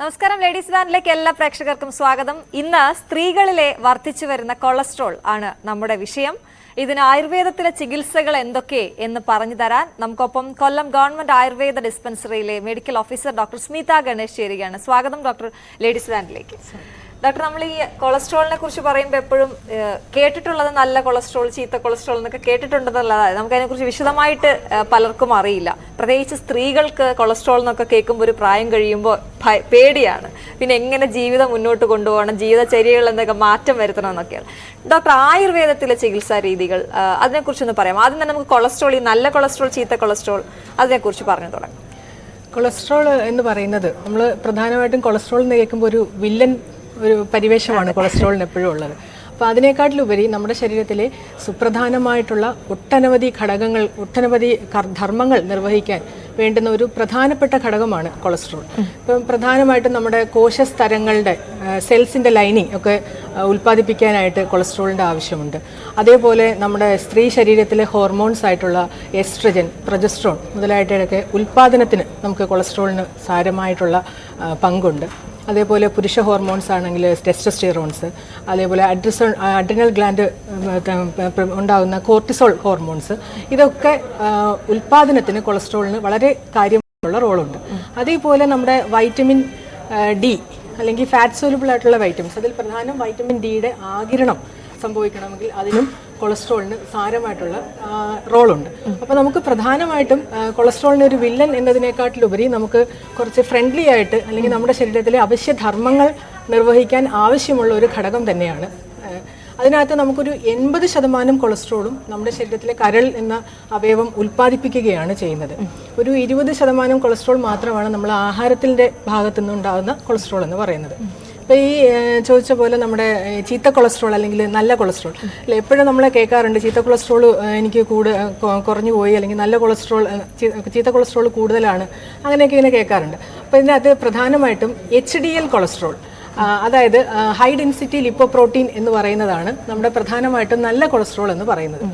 നമസ്കാരം ലേഡീസ് വാനിലേക്ക് എല്ലാ പ്രേക്ഷകർക്കും സ്വാഗതം. ഇന്ന് സ്ത്രീകളിലെ വർദ്ധിച്ചു വരുന്ന കൊളസ്ട്രോൾ ആണ് നമ്മുടെ വിഷയം. ഇതിന് ആയുർവേദത്തിലെ ചികിത്സകൾ എന്തൊക്കെ എന്ന് പറഞ്ഞു തരാൻ നമുക്കൊപ്പം Kollam government Ayurveda ഡിസ്പെൻസറിയിലെ medical officer doctor Smitha Ganesh ചേരുകയാണ്. സ്വാഗതം ഡോക്ടർ ലേഡീസ് ബാൻഡിലേക്ക് ഡോക്ടർ നമ്മൾ ഈ കൊളസ്ട്രോളിനെ കുറിച്ച് പറയുമ്പോൾ എപ്പോഴും കേട്ടിട്ടുള്ളത് നല്ല കൊളസ്ട്രോൾ ചീത്ത കൊളസ്ട്രോൾ എന്നൊക്കെ കേട്ടിട്ടുണ്ടെന്നുള്ളതാണ് നമുക്ക് അതിനെക്കുറിച്ച് വിശദമായിട്ട് പലർക്കും അറിയില്ല. പ്രത്യേകിച്ച് സ്ത്രീകൾക്ക് കൊളസ്ട്രോൾ എന്നൊക്കെ കേൾക്കുമ്പോൾ ഒരു പ്രായം കഴിയുമ്പോൾ പേടിയാണ്. പിന്നെ എങ്ങനെ ജീവിതം മുന്നോട്ട് കൊണ്ടുപോകണം ജീവിതചര്യകൾ എന്തൊക്കെ മാറ്റം വരുത്തണം എന്നൊക്കെയാണ്. ഡോക്ടർ ആയുർവേദത്തിലെ ചികിത്സാ രീതികൾ അതിനെക്കുറിച്ചൊന്ന് പറയാം ആദ്യം തന്നെ നമുക്ക് കൊളസ്ട്രോൾ ഈ നല്ല കൊളസ്ട്രോൾ ചീത്ത കൊളസ്ട്രോൾ അതിനെക്കുറിച്ച് പറഞ്ഞു തുടങ്ങാം. കൊളസ്ട്രോൾ എന്ന് പറയുന്നത് നമ്മൾ പ്രധാനമായിട്ടും കൊളസ്ട്രോൾ എന്ന് കേൾക്കുമ്പോൾ ഒരു വില്ലൻ ഒരു പരിവേഷമാണ് കൊളസ്ട്രോളിന് എപ്പോഴും ഉള്ളത്. അപ്പോൾ അതിനേക്കാട്ടിലുപരി നമ്മുടെ ശരീരത്തിലെ സുപ്രധാനമായിട്ടുള്ള ഒട്ടനവധി ഘടകങ്ങൾ ഒട്ടനവധി ധർമ്മങ്ങൾ നിർവഹിക്കാൻ വേണ്ടുന്ന ഒരു പ്രധാനപ്പെട്ട ഘടകമാണ് കൊളസ്ട്രോൾ. ഇപ്പം പ്രധാനമായിട്ടും നമ്മുടെ കോശസ്തരങ്ങളുടെ സെൽസിന്റെ ലൈനിങ് ഒക്കെ ഉൽപ്പാദിപ്പിക്കാനായിട്ട് കൊളസ്ട്രോളിന്റെ ആവശ്യമുണ്ട്. അതേപോലെ നമ്മുടെ സ്ത്രീ ശരീരത്തിലെ ഹോർമോൺസ് ആയിട്ടുള്ള എസ്ട്രജൻ പ്രൊജസ്ട്രോൺ മുതലായിട്ടൊക്കെ ഉൽപ്പാദനത്തിന് നമുക്ക് കൊളസ്ട്രോളിന് സാരമായിട്ടുള്ള പങ്കുണ്ട്. അതേപോലെ പുരുഷ ഹോർമോൺസ് ആണെങ്കിൽ ടെസ്റ്റസ്റ്റീറോൺസ് അതേപോലെ അഡ്രസ് അഡ്രിനൽ ഗ്ലാൻഡ് ഉണ്ടാകുന്ന കോർട്ടിസോൾ ഹോർമോൺസ് ഇതൊക്കെ ഉൽപ്പാദനത്തിന് കൊളസ്ട്രോളിന് വളരെ കാര്യമുള്ള റോളുണ്ട്. അതേപോലെ നമ്മുടെ വൈറ്റമിൻ ഡി അല്ലെങ്കിൽ ഫാറ്റ് സോലുബിൾ ആയിട്ടുള്ള വൈറ്റമിൻസ് അതിൽ പ്രധാനം വൈറ്റമിൻ ഡിയുടെ ആകിരണം സംഭവിക്കണമെങ്കിൽ അതിനും കൊളസ്ട്രോളിന് സാരമായിട്ടുള്ള റോളുണ്ട്. അപ്പോൾ നമുക്ക് പ്രധാനമായിട്ടും കൊളസ്ട്രോളിന് ഒരു വില്ലൻ എന്നതിനേക്കാട്ടിലുപരി നമുക്ക് കുറച്ച് ഫ്രണ്ട്ലി ആയിട്ട് അല്ലെങ്കിൽ നമ്മുടെ ശരീരത്തിലെ അവശ്യ ധർമ്മങ്ങൾ നിർവഹിക്കാൻ ആവശ്യമുള്ള ഒരു ഘടകം തന്നെയാണ്. അതിനകത്ത് നമുക്കൊരു എൺപത് ശതമാനം കൊളസ്ട്രോളും നമ്മുടെ ശരീരത്തിലെ കരൾ എന്ന അവയവം ഉൽപ്പാദിപ്പിക്കുകയാണ് ചെയ്യുന്നത്. ഒരു ഇരുപത് ശതമാനം കൊളസ്ട്രോൾ മാത്രമാണ് നമ്മൾ ആഹാരത്തിന്റെ ഭാഗത്തു ഉണ്ടാകുന്ന കൊളസ്ട്രോൾ എന്ന് പറയുന്നത്. അപ്പോൾ ഈ ചോദിച്ച പോലെ നമ്മുടെ ചീത്ത കൊളസ്ട്രോൾ അല്ലെങ്കിൽ നല്ല കൊളസ്ട്രോൾ. അല്ല എപ്പോഴും നമ്മളെ കേൾക്കാറുണ്ട് ചീത്ത കൊളസ്ട്രോൾ എനിക്ക് കൂട് കുറഞ്ഞു പോയി അല്ലെങ്കിൽ നല്ല കൊളസ്ട്രോൾ ചീത്ത കൊളസ്ട്രോൾ കൂടുതലാണ് അങ്ങനെയൊക്കെ ഇങ്ങനെ കേൾക്കാറുണ്ട്. അപ്പോൾ ഇതിനകത്ത് പ്രധാനമായിട്ടും എച്ച് ഡി എൽ കൊളസ്ട്രോൾ അതായത് ഹൈ ഡെൻസിറ്റി ലിപ്പോ പ്രോട്ടീൻ എന്ന് പറയുന്നതാണ് നമ്മുടെ പ്രധാനമായിട്ടും നല്ല കൊളസ്ട്രോൾ എന്ന് പറയുന്നത്.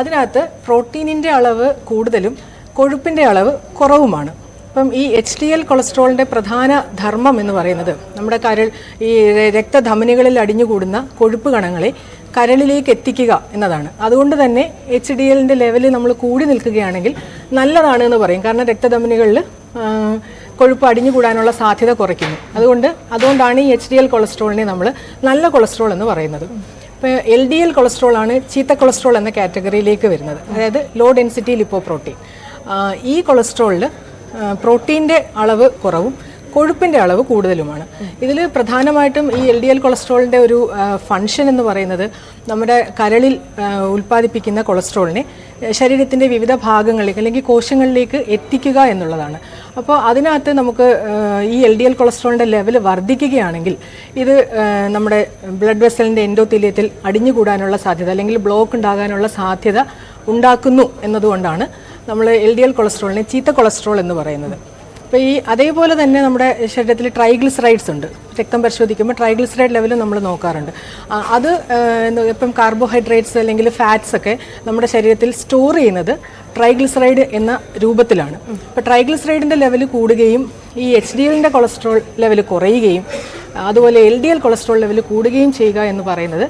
അതിനകത്ത് പ്രോട്ടീനിന്റെ അളവ് കൂടുതലും കൊഴുപ്പിന്റെ അളവ് കുറവുമാണ്. അപ്പം ഈ എച്ച് ഡി എൽ കൊളസ്ട്രോളിന്റെ പ്രധാന ധർമ്മം എന്ന് പറയുന്നത് നമ്മുടെ കരൾ ഈ രക്തധമനികളിൽ അടിഞ്ഞുകൂടുന്ന കൊഴുപ്പ് കണങ്ങളെ കരളിലേക്ക് എത്തിക്കുക എന്നതാണ്. അതുകൊണ്ട് തന്നെ എച്ച് ഡി എല്ലിന്റെ ലെവൽ നമ്മൾ കൂടി നിൽക്കുകയാണെങ്കിൽ നല്ലതാണ് എന്ന് പറയും. കാരണം രക്തധമനികളിൽ കൊഴുപ്പ് അടിഞ്ഞുകൂടാനുള്ള സാധ്യത കുറയ്ക്കുന്നു. അതുകൊണ്ട് അതുകൊണ്ടാണ് ഈ എച്ച് ഡി എൽ കൊളസ്ട്രോളിനെ നമ്മൾ നല്ല കൊളസ്ട്രോൾ എന്ന് പറയുന്നത്. ഇപ്പോൾ എൽ ഡി എൽ കൊളസ്ട്രോൾ ആണ് ചീത്ത കൊളസ്ട്രോൾ എന്ന കാറ്റഗറിയിലേക്ക് വരുന്നത്. അതായത് ലോ ഡെൻസിറ്റി ലിപ്പോപ്രോട്ടീൻ ഈ കൊളസ്ട്രോളിൽ പ്രോട്ടീന്റെ അളവ് കുറവും കൊഴുപ്പിന്റെ അളവ് കൂടുതലുമാണ്. ഇതിൽ പ്രധാനമായിട്ടും ഈ എൽ ഡി എൽ കൊളസ്ട്രോളിന്റെ ഒരു ഫങ്ഷൻ എന്ന് പറയുന്നത് നമ്മുടെ കരളിൽ ഉൽപ്പാദിപ്പിക്കുന്ന കൊളസ്ട്രോളിനെ ശരീരത്തിന്റെ വിവിധ ഭാഗങ്ങളിലേക്ക് അല്ലെങ്കിൽ കോശങ്ങളിലേക്ക് എത്തിക്കുക എന്നുള്ളതാണ്. അപ്പോൾ അതിനകത്ത് നമുക്ക് ഈ എൽ ഡി എൽ കൊളസ്ട്രോളിന്റെ ലെവൽ വർദ്ധിക്കുകയാണെങ്കിൽ ഇത് നമ്മുടെ ബ്ലഡ് വെസലിന്റെ എൻഡോത്തിലിയത്തിൽ അടിഞ്ഞുകൂടാനുള്ള സാധ്യത അല്ലെങ്കിൽ ബ്ലോക്ക് ഉണ്ടാകാനുള്ള സാധ്യത ഉണ്ടാക്കുന്നു എന്നതുകൊണ്ടാണ് നമ്മൾ എൽ ഡി എൽ കൊളസ്ട്രോളിനെ ചീത്ത കൊളസ്ട്രോൾ എന്ന് പറയുന്നത്. അപ്പോൾ ഈ അതേപോലെ തന്നെ നമ്മുടെ ശരീരത്തിൽ ട്രൈഗ്ലിസറൈഡ്സ് ഉണ്ട്. രക്തം പരിശോധിക്കുമ്പോൾ ട്രൈഗ്ലിസറൈഡ് ലെവൽ നമ്മൾ നോക്കാറുണ്ട്. അത് ഇപ്പം കാർബോഹൈഡ്രേറ്റ്സ് അല്ലെങ്കിൽ ഫാറ്റ്സ് ഒക്കെ നമ്മുടെ ശരീരത്തിൽ സ്റ്റോർ ചെയ്യുന്നത് ട്രൈഗ്ലിസറൈഡ് എന്ന രൂപത്തിലാണ്. അപ്പോൾ ട്രൈഗ്ലിസറൈഡിന്റെ ലെവൽ കൂടുകയും ഈ എച്ച് ഡി എല്ലിന്റെ കൊളസ്ട്രോൾ ലെവൽ കുറയുകയും അതുപോലെ L D L cholesterol level കൂടുകയും ചെയ്യുക എന്ന് പറയുന്നത്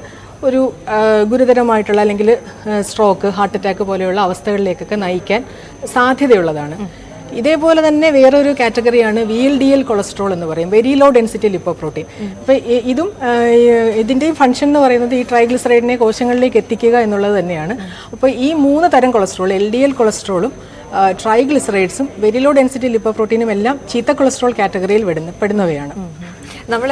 ഒരു ഗുരുതരമായിട്ടുള്ള അല്ലെങ്കിൽ സ്ട്രോക്ക് ഹാർട്ട് അറ്റാക്ക് പോലെയുള്ള അവസ്ഥകളിലേക്കൊക്കെ നയിക്കാൻ സാധ്യതയുള്ളതാണ്. ഇതേപോലെ തന്നെ വേറൊരു കാറ്റഗറിയാണ് V L D L cholesterol എന്ന് പറയും. വെരി ലോ ഡെൻസിറ്റി ലിപ്പോപ്രോട്ടീൻ അപ്പോൾ ഇതും ഇതിന്റെയും ഫംഗ്ഷൻ എന്ന് പറയുന്നത് ഈ ട്രൈഗ്ലിസറൈഡിനെ കോശങ്ങളിലേക്ക് എത്തിക്കുക എന്നുള്ളത് തന്നെയാണ്. അപ്പോൾ ഈ മൂന്ന് തരം കൊളസ്ട്രോൾ എൽ ഡി എൽ കൊളസ്ട്രോളും ട്രൈഗ്ലിസറൈഡ്സും വെരി ലോ ഡെൻസിറ്റി ലിപ്പോപ്രോട്ടീനും എല്ലാം ചീത്ത കൊളസ്ട്രോൾ കാറ്റഗറിയിൽ പെടുന്ന പെടുന്നവയാണ്. നമ്മൾ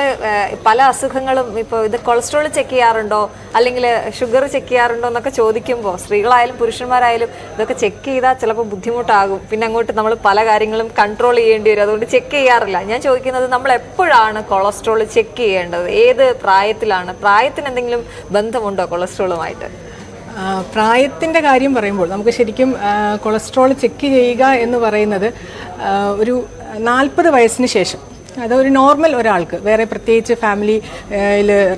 പല അസുഖങ്ങളും ഇപ്പോൾ ഇത് കൊളസ്ട്രോൾ ചെക്ക് ചെയ്യാറുണ്ടോ? അല്ലെങ്കിൽ ഷുഗർ ചെക്ക് ചെയ്യാറുണ്ടോ എന്നൊക്കെ ചോദിക്കുമ്പോൾ സ്ത്രീകളായാലും പുരുഷന്മാരായാലും ഇതൊക്കെ ചെക്ക് ചെയ്താൽ ചിലപ്പോൾ ബുദ്ധിമുട്ടാകും. പിന്നെ അങ്ങോട്ട് നമ്മൾ പല കാര്യങ്ങളും കൺട്രോൾ ചെയ്യേണ്ടി വരും. അതുകൊണ്ട് ചെക്ക് ചെയ്യാറില്ല. ഞാൻ ചോദിക്കുന്നത് നമ്മൾ എപ്പോഴാണ് കൊളസ്ട്രോൾ ചെക്ക് ചെയ്യേണ്ടത്? ഏത് പ്രായത്തിലാണ്? പ്രായത്തിന് എന്തെങ്കിലും ബന്ധമുണ്ടോ കൊളസ്ട്രോളുമായിട്ട്? പ്രായത്തിന്റെ കാര്യം പറയുമ്പോൾ നമുക്ക് ശരിക്കും കൊളസ്ട്രോൾ ചെക്ക് ചെയ്യുക എന്ന് പറയുന്നത് ഒരു നാൽപ്പത് വയസ്സിന് ശേഷം. അതൊരു നോർമൽ ഒരാൾക്ക്. വേറെ പ്രത്യേകിച്ച് ഫാമിലി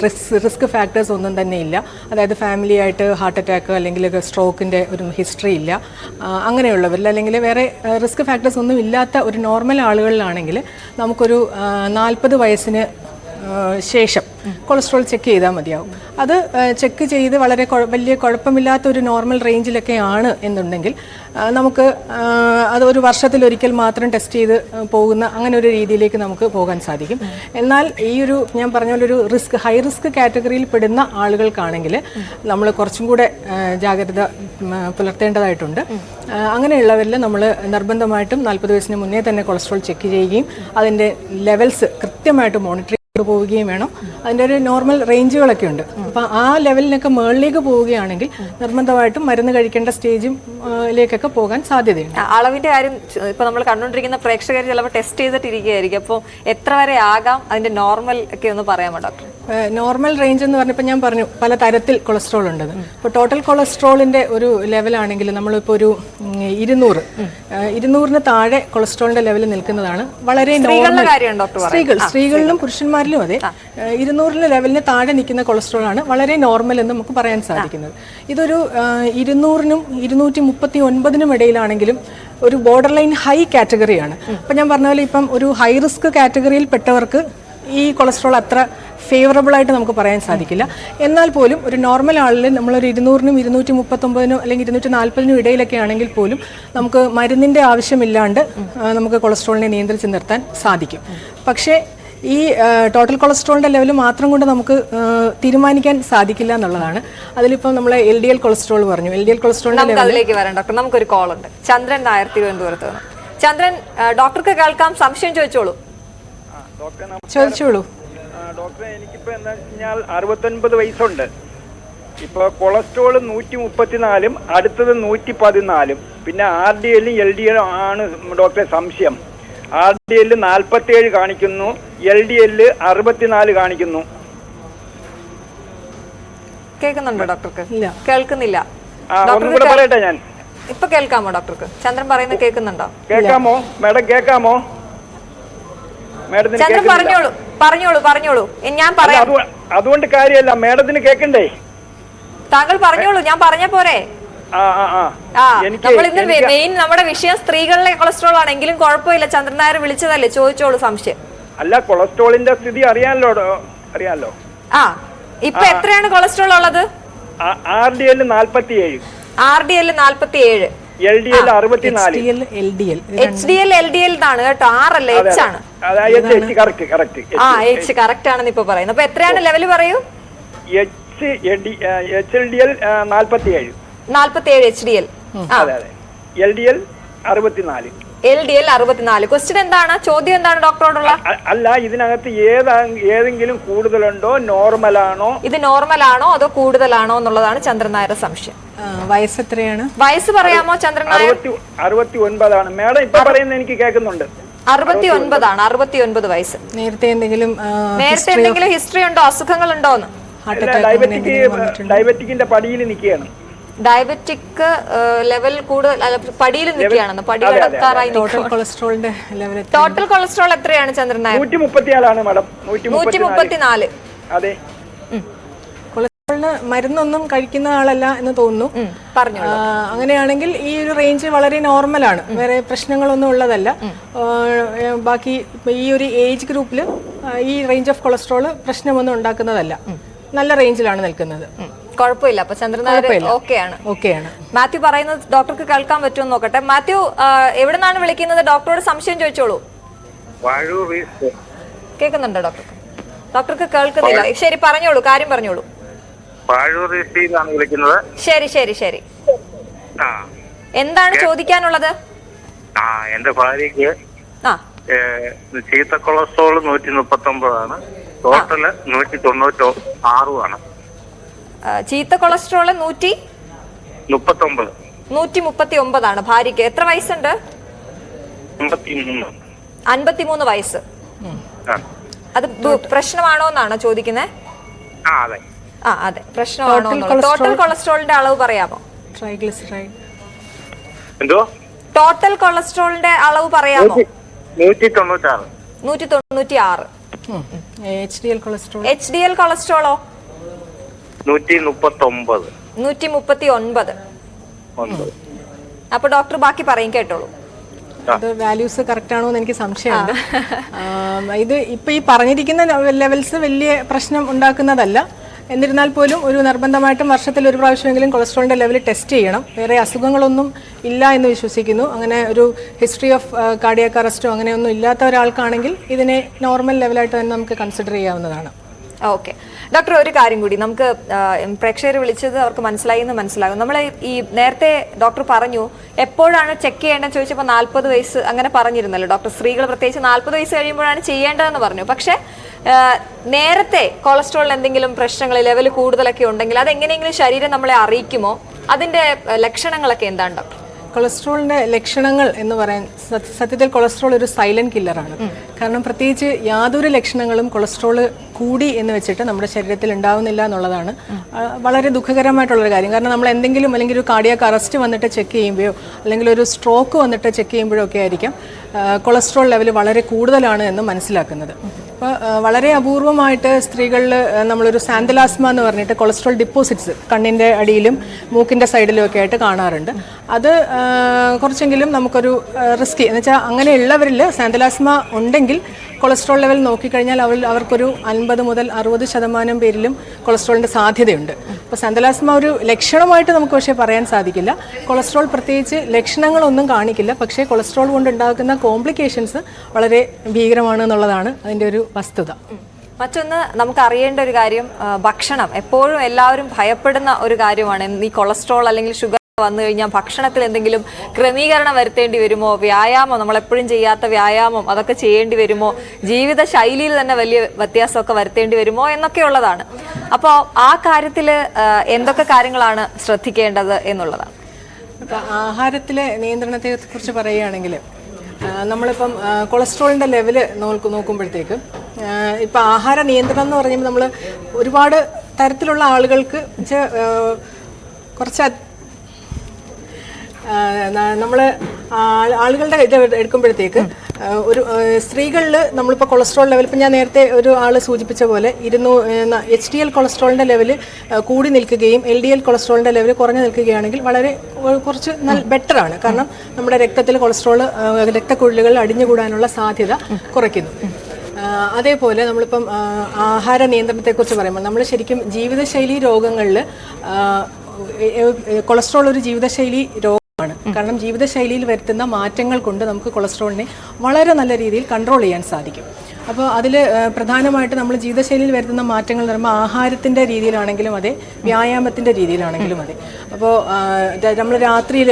റിസ്ക് റിസ്ക് ഫാക്ടേഴ്സ് ഒന്നും തന്നെ ഇല്ല. അതായത് ഫാമിലി ആയിട്ട് ഹാർട്ട് അറ്റാക്ക് അല്ലെങ്കിൽ സ്ട്രോക്കിന്റെ ഒരു ഹിസ്റ്ററി ഇല്ല. അങ്ങനെയുള്ളവരിൽ അല്ലെങ്കിൽ വേറെ റിസ്ക് ഫാക്ടേഴ്സ് ഒന്നും ഇല്ലാത്ത ഒരു നോർമൽ ആളുകളിലാണെങ്കിൽ നമുക്കൊരു നാൽപ്പത് വയസ്സിന് ശേഷം കൊളസ്ട്രോൾ ചെക്ക് ചെയ്താൽ മതിയാവും. അത് ചെക്ക് ചെയ്ത് വളരെ വലിയ കുഴപ്പമില്ലാത്ത ഒരു നോർമൽ റേഞ്ചിലൊക്കെ ആണ് എന്നുണ്ടെങ്കിൽ നമുക്ക് അത് ഒരു വർഷത്തിലൊരിക്കൽ മാത്രം ടെസ്റ്റ് ചെയ്ത് പോകുന്ന അങ്ങനെ ഒരു രീതിയിലേക്ക് നമുക്ക് പോകാൻ സാധിക്കും. എന്നാൽ ഈ ഒരു ഞാൻ പറഞ്ഞ പോലെ ഒരു റിസ്ക് ഹൈ റിസ്ക് കാറ്റഗറിയിൽ പെടുന്ന ആളുകൾക്കാണെങ്കിൽ നമ്മൾ കുറച്ചും കൂടെ ജാഗ്രത പുലർത്തേണ്ടതായിട്ടുണ്ട്. അങ്ങനെയുള്ളവരിൽ നമ്മൾ നിർബന്ധമായിട്ടും നാൽപ്പത് വയസ്സിന് മുന്നേ തന്നെ കൊളസ്ട്രോൾ ചെക്ക് ചെയ്യുകയും അതിന്റെ ലെവൽസ് കൃത്യമായിട്ട് മോണിറ്റർ പോവുകയും വേണം. അതിന്റെ ഒരു നോർമൽ റേഞ്ചുകളൊക്കെ ഉണ്ട്. അപ്പം ആ ലെവലിനൊക്കെ മുകളിലേക്ക് പോവുകയാണെങ്കിൽ നിർബന്ധമായിട്ടും മരുന്ന് കഴിക്കേണ്ട സ്റ്റേജും ലേക്കൊക്കെ പോകാൻ സാധ്യതയുണ്ട്. അളവിന്റെ കാര്യം ഇപ്പോൾ ഇപ്പൊ നമ്മൾ കണ്ടുകൊണ്ടിരിക്കുന്ന പ്രേക്ഷകർ ചിലപ്പോൾ ടെസ്റ്റ് ചെയ്തിട്ടിരിക്കുകയായിരിക്കും. അപ്പോൾ എത്ര വരെ ആകാം അതിന്റെ നോർമൽ ഒക്കെ ഒന്ന് പറയാമോ ഡോക്ടർ നോർമൽ റേഞ്ച് എന്ന് പറഞ്ഞപ്പോൾ ഞാൻ പറഞ്ഞു പല തരത്തിൽ കൊളസ്ട്രോൾ ഉണ്ടെന്ന് ഇപ്പോൾ ടോട്ടൽ കൊളസ്ട്രോളിന്റെ ഒരു ലെവലാണെങ്കിൽ നമ്മളിപ്പോൾ ഒരു ഇരുന്നൂറ്. ഇരുന്നൂറിന് താഴെ കൊളസ്ട്രോളിന്റെ ലെവൽ നിൽക്കുന്നതാണ്. വളരെ സ്ത്രീകൾ സ്ത്രീകളിലും പുരുഷന്മാരിലും അതെ. ഇരുന്നൂറിന് ലെവലിന് താഴെ നിൽക്കുന്ന കൊളസ്ട്രോൾ ആണ് വളരെ നോർമൽ എന്ന് നമുക്ക് പറയാൻ സാധിക്കുന്നത്. ഇതൊരു ഇരുന്നൂറിനും ഇരുന്നൂറ്റി മുപ്പത്തി ഒൻപതിനും ഇടയിലാണെങ്കിലും ഒരു ബോർഡർ ലൈൻ ഹൈ കാറ്റഗറിയാണ് അപ്പം ഞാൻ പറഞ്ഞ പോലെ ഇപ്പം ഒരു ഹൈ റിസ്ക് കാറ്റഗറിയിൽ പെട്ടവർക്ക് ഈ കൊളസ്ട്രോൾ അത്ര ഫേവറബിൾ ആയിട്ട് നമുക്ക് പറയാൻ സാധിക്കില്ല. എന്നാൽ പോലും ഒരു നോർമൽ ആളിൽ നമ്മളൊരു ഇരുന്നൂറിനും ഇരുന്നൂറ്റി മുപ്പത്തൊമ്പതിനും അല്ലെങ്കിൽ ഇരുന്നൂറ്റി നാൽപ്പതിനും ഇടയിലൊക്കെ ആണെങ്കിൽ പോലും നമുക്ക് മരുന്നിന്റെ ആവശ്യമില്ലാണ്ട് നമുക്ക് കൊളസ്ട്രോളിനെ നിയന്ത്രിച്ച് നിർത്താൻ സാധിക്കും. പക്ഷേ ഈ ടോട്ടൽ കൊളസ്ട്രോളിന്റെ ലെവൽ മാത്രം കൊണ്ട് നമുക്ക് തീരുമാനിക്കാൻ സാധിക്കില്ല എന്നുള്ളതാണ്. അതിലിപ്പോൾ നമ്മളെ എൽ ഡി എൽ കൊളസ്ട്രോൾ പറഞ്ഞു എൽ ഡി എൽ കൊളസ്ട്രോളിന്റെ വരാം ഡോക്ടർ നമുക്കൊരു കോൾ ഉണ്ട്. ചന്ദ്രൻ നായർ തിരുവനന്തപുരത്ത് നിന്ന് ചന്ദ്രൻ ഡോക്ടർക്ക് കേൾക്കാം. സംശയം ചോദിച്ചോളൂ. ചോദിച്ചോളൂ. ഡോക്ടറെ എനിക്കിപ്പോ എന്താ കഴിഞ്ഞാൽ അറുപത്തൊൻപത് വയസ്സുണ്ട്. ഇപ്പൊ കൊളസ്ട്രോൾ നൂറ്റി മുപ്പത്തിനാലും അടുത്തത് നൂറ്റി പതിനാലും പിന്നെ ആർ ഡി എല്ലും എൽ ഡി എല്ലും ആണ് ഡോക്ടറെ സംശയം. ആർ ഡി എല്ല് നാൽപ്പത്തി ഏഴ് കാണിക്കുന്നു എൽ ഡി എല്ല് അറുപത്തിനാല് കാണിക്കുന്നു. കേൾക്കുന്നുണ്ടോ ഡോക്ടർക്ക്? ഇല്ല. കേൾക്കുന്നില്ല. കേൾ- പറയട്ടെ ഞാൻ. ഇപ്പൊ കേൾക്കാമോ ഡോക്ടർക്ക്? ചന്ദ്രൻ പറയുന്നത് കേൾക്കുന്നുണ്ടോ? കേൾക്കാമോ? മാഡം കേൾക്കാമോ? മാഡത്തിന് ചന്ദ്രൻ. പറഞ്ഞോളൂ. പറഞ്ഞോളൂ പറഞ്ഞോളൂ. ഞാൻ പറയാം. അതുകൊണ്ട് കാര്യമല്ല മേഡത്തിന് കേക്കണ്ടേ? താങ്കൾ പറഞ്ഞോളൂ ഞാൻ പറഞ്ഞ പോരെ. നമ്മൾ ഇന്ന് മെയിൻ നമ്മുടെ വിഷയം സ്ത്രീകളിലെ കൊളസ്ട്രോൾ ആണെങ്കിലും കുഴപ്പമില്ല. ചന്ദ്രൻ നായർ വിളിച്ചതല്ലേ? ചോദിച്ചോളൂ സംശയം. അല്ല കൊളസ്ട്രോളിന്റെ സ്ഥിതി അറിയാലോ അറിയാലോ? ആ ഇപ്പൊ എത്രയാണ് കൊളസ്ട്രോൾ ഉള്ളത്? ആർ ഡി എൽ നാൽപ്പത്തി ഏഴ് ആർ ഡി എൽ നാൽപ്പത്തി ഏഴ് എൽ ഡി എൽ അറുപത്തിനാല്. H D L L D L ആണ് കേട്ടോ. ആറല്ല എച്ച് ആണ്. ആ എച്ച് കറക്റ്റ് ആണെന്ന് ഇപ്പൊ പറയുന്നത് അപ്പൊ എത്രയാണ് ലെവൽ പറയൂ? H H L D L നാൽപ്പത്തി ഏഴ് നാൽപ്പത്തി ഏഴ് എച്ച് ഡി എൽ അതെ അതെ. എൽ ഡി എൽ അറുപത്തിനാല്. എൽ ഡി എൽ അറുപത്തിനാല്. ക്വസ്റ്റ്യൻ എന്താണ്? ചോദ്യം എന്താണ് ഡോക്ടറോടുള്ള? അല്ല ഇതിനകത്ത് ഏതാ ഏതെങ്കിലും കൂടുതലുണ്ടോ? നോർമൽ ആണോ ഇത് നോർമൽ ആണോ അതോ കൂടുതലാണോ എന്നുള്ളതാണ് ചന്ദ്രൻ നായരുടെ സംശയം. വയസ്സ് എത്രയാണ് വയസ്സ് പറയാമോ ചന്ദ്രൻ നായർ അറുപത്തി ഒൻപതാണ് മാഡം ഇപ്പൊ പറയുന്നത് എനിക്ക് കേൾക്കുന്നുണ്ട്. അറുപത്തി ഒൻപതാണ് അറുപത്തി ഒൻപത് വയസ്സ്. നേരത്തെ എന്തെങ്കിലും നേരത്തെ എന്തെങ്കിലും ഹിസ്റ്ററി ഉണ്ടോ? അസുഖങ്ങൾ ഉണ്ടോ എന്ന് അല്ല ഡയബറ്റിക് ഡയബറ്റിക്കിന്റെ പടിയിൽ നിൽക്കുകയാണ്. ഡയബറ്റിക് ലെവൽ കൂടുതൽ പടിയിൽ നിൽക്കുകയാണെന്ന്. പടി കടക്കാറായി ടോട്ടൽ കൊളസ്ട്രോളിന്റെ ലെവൽ ടോട്ടൽ കൊളസ്ട്രോൾ എത്രയാണ് ചന്ദ്രൻ നായർ നൂറ്റി മുപ്പത്തിനാലാണ് മാഡം. നൂറ്റി മുപ്പത്തിനാല് അതെ. കൊളസ്ട്രോളിന് മരുന്നൊന്നും കഴിക്കുന്ന ആളല്ല എന്ന് തോന്നുന്നു. പറഞ്ഞു അങ്ങനെയാണെങ്കിൽ ഈ ഒരു റേഞ്ച് വളരെ നോർമലാണ് വേറെ പ്രശ്നങ്ങളൊന്നും ഉള്ളതല്ല. ബാക്കി ഈ ഒരു ഏജ് ഗ്രൂപ്പിൽ ഈ റേഞ്ച് ഓഫ് കൊളസ്ട്രോൾ പ്രശ്നമൊന്നും ഉണ്ടാക്കുന്നതല്ല. നല്ല റേഞ്ചിലാണ് നിൽക്കുന്നത്. കുഴപ്പമില്ല. അപ്പൊ ആണ് ഓക്കെയാണ്. ഓക്കെയാണ്. മാത്യു പറയുന്നത് ഡോക്ടർക്ക് കേൾക്കാൻ പറ്റുമെന്ന് നോക്കട്ടെ. മാത്യു എവിടെ നിന്നാണ് വിളിക്കുന്നത്? ഡോക്ടറോട് സംശയം ചോദിച്ചോളൂ. കേൾക്കുന്നുണ്ടോ ഡോക്ടർ? ഡോക്ടർക്ക് കേൾക്കുന്നില്ല. ശരി പറഞ്ഞോളൂ. കാര്യം പറഞ്ഞോളൂ. വിളിക്കുന്നത്. ശരി ശരി ശരി. ആ. എന്താണ് ചോദിക്കാനുള്ളത്? ആ എന്റെ ഭാര്യക്ക് ചീത്ത കൊളസ്ട്രോൾ നൂറ്റി മുപ്പത്തി ഒമ്പതാണ് ടോട്ടൽ നൂറ്റി തൊണ്ണൂറ്റി ആറുമാണ്. ചീത്ത കൊളസ്ട്രോൾ നൂറ്റി? മുപ്പത്തി ഒമ്പത് നൂറ്റി മുപ്പത്തി ഒമ്പതാണ് ഭാര്യയ്ക്ക് എത്ര വയസ്സുണ്ട്? അൻപത്തിമൂന്ന് വയസ്സ്. അത് പ്രശ്നമാണോ എന്നാണ് ചോദിക്കുന്നത് ആ അതെ. ആ അതെ. പ്രശ്നമാണോ ടോട്ടൽ കൊളസ്ട്രോളിന്റെ അളവ് പറയാമോ? ട്രൈഗ്ലിസറൈഡ് എന്തോ? ടോട്ടൽ കൊളസ്ട്രോളിന്റെ അളവ് പറയാമോ? നൂറ്റി തൊണ്ണൂറ്റി ആറ് നൂറ്റി തൊണ്ണൂറ്റി ആറ് H D L cholesterol H D L കൊളസ്ട്രോളോ നൂറ്റി മുപ്പത്തി ഒമ്പത് നൂറ്റി മുപ്പത്തി ഒൻപത്. അപ്പൊ ഡോക്ടർ ബാക്കി പറയും കേട്ടോളൂ. അത് വാല്യൂസ് കറക്റ്റ് ആണോ എന്ന് എനിക്ക് സംശയമുണ്ട്. ഇത് ഇപ്പൊ ഈ പറഞ്ഞിരിക്കുന്ന ലെവൽസ് വലിയ പ്രശ്നം ഉണ്ടാക്കുന്നതല്ല. എന്നിരുന്നാൽ പോലും ഒരു നിർബന്ധമായിട്ടും വർഷത്തിൽ ഒരു പ്രാവശ്യമെങ്കിലും കൊളസ്ട്രോളിന്റെ ലെവൽ ടെസ്റ്റ് ചെയ്യണം. വേറെ അസുഖങ്ങളൊന്നും ഇല്ല എന്ന് വിശ്വസിക്കുന്നു. അങ്ങനെ ഒരു ഹിസ്റ്ററി ഓഫ് കാർഡിയാക് അറസ്റ്റോ അങ്ങനെയൊന്നും ഇല്ലാത്ത ഒരാൾക്കാണെങ്കിൽ ഇതിനെ നോർമൽ ലെവലായിട്ട് തന്നെ നമുക്ക് കൺസിഡർ ചെയ്യാവുന്നതാണ്. ഓക്കെ. ഡോക്ടർ ഒരു കാര്യം കൂടി. നമുക്ക് പ്രേക്ഷകർ വിളിച്ചത് അവർക്ക് മനസ്സിലായി എന്ന് മനസ്സിലാകും. നമ്മൾ ഈ നേരത്തെ ഡോക്ടർ പറഞ്ഞു എപ്പോഴാണ് ചെക്ക് ചെയ്യേണ്ടത് ചോദിച്ചപ്പോൾ നാൽപ്പത് വയസ്സ് അങ്ങനെ പറഞ്ഞിരുന്നല്ലോ. ഡോക്ടർ സ്ത്രീകൾ പ്രത്യേകിച്ച് നാൽപ്പത് വയസ്സ് കഴിയുമ്പോഴാണ് ചെയ്യേണ്ടതെന്ന് പറഞ്ഞു. പക്ഷേ നേരത്തെ കൊളസ്ട്രോളിൽ എന്തെങ്കിലും പ്രശ്നങ്ങൾ ലെവൽ കൂടുതലൊക്കെ ഉണ്ടെങ്കിൽ അതെങ്ങനെയെങ്കിലും ശരീരം നമ്മളെ അറിയിക്കുമോ? അതിന്റെ ലക്ഷണങ്ങളൊക്കെ എന്താണ് ഡോക്ടർ? കൊളസ്ട്രോളിന്റെ ലക്ഷണങ്ങൾ എന്ന് പറയാൻ സത്യത്തിൽ കൊളസ്ട്രോൾ ഒരു സൈലന്റ് കില്ലറാണ് കാരണം പ്രത്യേകിച്ച് യാതൊരു ലക്ഷണങ്ങളും കൊളസ്ട്രോൾ കൂടി എന്ന് വെച്ചിട്ട് നമ്മുടെ ശരീരത്തിൽ ഉണ്ടാവുന്നില്ല എന്നുള്ളതാണ്. വളരെ ദുഃഖകരമായിട്ടുള്ള ഒരു കാര്യം. കാരണം നമ്മൾ എന്തെങ്കിലും അല്ലെങ്കിൽ ഒരു കാർഡിയാക്ക് അറസ്റ്റ് വന്നിട്ട് ചെക്ക് ചെയ്യുമ്പോഴോ അല്ലെങ്കിൽ ഒരു സ്ട്രോക്ക് വന്നിട്ട് ചെക്ക് ചെയ്യുമ്പോഴോ ഒക്കെ ആയിരിക്കാം. കൊളസ്ട്രോൾ ലെവൽ വളരെ കൂടുതലാണ് എന്ന് മനസ്സിലാക്കുന്നത്. അപ്പോൾ വളരെ അപൂർവമായിട്ട് സ്ത്രീകളിൽ നമ്മളൊരു സാന്തലാസ്മ എന്ന് പറഞ്ഞിട്ട് കൊളസ്ട്രോൾ ഡിപ്പോസിറ്റ്സ് കണ്ണിന്റെ അടിയിലും മൂക്കിന്റെ സൈഡിലും ഒക്കെ ആയിട്ട് കാണാറുണ്ട്. അത് കുറച്ചെങ്കിലും നമുക്കൊരു റിസ്ക് എന്ന് വെച്ചാൽ അങ്ങനെയുള്ളവരിൽ സാന്തലാസ്മ ഉണ്ടെങ്കിൽ കൊളസ്ട്രോൾ ലെവൽ നോക്കിക്കഴിഞ്ഞാൽ അവർ അവർക്കൊരു അൻപത് മുതൽ അറുപത് ശതമാനം പേരിലും കൊളസ്ട്രോളിന്റെ സാധ്യതയുണ്ട്. അപ്പോൾ സാന്തലാസ്മ ഒരു ലക്ഷണമായിട്ട് നമുക്ക് പക്ഷേ പറയാൻ സാധിക്കില്ല. കൊളസ്ട്രോൾ പ്രത്യേകിച്ച് ലക്ഷണങ്ങളൊന്നും കാണിക്കില്ല. പക്ഷേ കൊളസ്ട്രോൾ കൊണ്ട് ഉണ്ടാകുന്ന കോംപ്ലിക്കേഷൻസ് വളരെ ഭീകരമാണ് എന്നുള്ളതാണ് അതിന്റെ ഒരു വസ്തുത. മറ്റൊന്ന് നമുക്ക് അറിയേണ്ട ഒരു കാര്യം ഭക്ഷണം. എപ്പോഴും എല്ലാവരും ഭയപ്പെടുന്ന ഒരു കാര്യമാണ്. ഈ കൊളസ്ട്രോൾ അല്ലെങ്കിൽ ഷുഗർ വന്നു കഴിഞ്ഞാൽ ഭക്ഷണത്തിൽ എന്തെങ്കിലും ക്രമീകരണം വരുത്തേണ്ടി വരുമോ? വ്യായാമം നമ്മളെപ്പോഴും ചെയ്യാത്ത വ്യായാമം അതൊക്കെ ചെയ്യേണ്ടി വരുമോ? ജീവിത ശൈലിയിൽ തന്നെ വലിയ വ്യത്യാസമൊക്കെ വരുത്തേണ്ടി വരുമോ? എന്നൊക്കെ ഉള്ളതാണ്. അപ്പോൾ ആ കാര്യത്തിൽ എന്തൊക്കെ കാര്യങ്ങളാണ് ശ്രദ്ധിക്കേണ്ടത് എന്നുള്ളതാണ്. ആഹാരത്തിലെ നിയന്ത്രണത്തെ കുറിച്ച് പറയുകയാണെങ്കിൽ നമ്മളിപ്പം കൊളസ്ട്രോളിന്റെ ലെവൽ നോക്ക് നോക്കുമ്പോഴത്തേക്ക് ഇപ്പം ആഹാര നിയന്ത്രണം എന്ന് പറയുമ്പോൾ നമ്മൾ ഒരുപാട് തരത്തിലുള്ള ആളുകൾക്ക് കുറച്ച് നമ്മൾ ആളുകളുടെ ഇത് എടുക്കുമ്പോഴത്തേക്ക് ഒരു സ്ത്രീകളിൽ നമ്മളിപ്പോൾ കൊളസ്ട്രോൾ ലെവൽ ഇപ്പം ഞാൻ നേരത്തെ ഒരു ആൾ സൂചിപ്പിച്ച പോലെ ഇരുന്നൂ എച്ച് ഡി എൽ കൊളസ്ട്രോളിന്റെ ലെവൽ കൂടി നിൽക്കുകയും എൽ ഡി എൽ കൊളസ്ട്രോളിന്റെ ലെവൽ കുറഞ്ഞു നിൽക്കുകയാണെങ്കിൽ വളരെ കുറച്ച് നല്ല ബെറ്ററാണ് കാരണം നമ്മുടെ രക്തത്തിൽ കൊളസ്ട്രോൾ രക്തക്കുഴലുകൾ അടിഞ്ഞുകൂടാനുള്ള സാധ്യത കുറയ്ക്കുന്നു. അതേപോലെ നമ്മളിപ്പം ആഹാര നിയന്ത്രണത്തെക്കുറിച്ച് പറയുമ്പോൾ നമ്മൾ ശരിക്കും ജീവിതശൈലി രോഗങ്ങളിൽ കൊളസ്ട്രോൾ ഒരു ജീവിതശൈലി രോഗമാണ് കാരണം ജീവിതശൈലിയിൽ വരുത്തുന്ന മാറ്റങ്ങൾ കൊണ്ട് നമുക്ക് കൊളസ്ട്രോളിനെ വളരെ നല്ല രീതിയിൽ കൺട്രോൾ ചെയ്യാൻ സാധിക്കും. അപ്പോൾ അതിൽ പ്രധാനമായിട്ട് നമ്മൾ ജീവിതശൈലിയിൽ വരുത്തുന്ന മാറ്റങ്ങൾ എന്ന് പറയുമ്പോൾ ആഹാരത്തിന്റെ രീതിയിലാണെങ്കിലും അതെ വ്യായാമത്തിന്റെ രീതിയിലാണെങ്കിലും അതെ. അപ്പോൾ നമ്മൾ രാത്രിയിൽ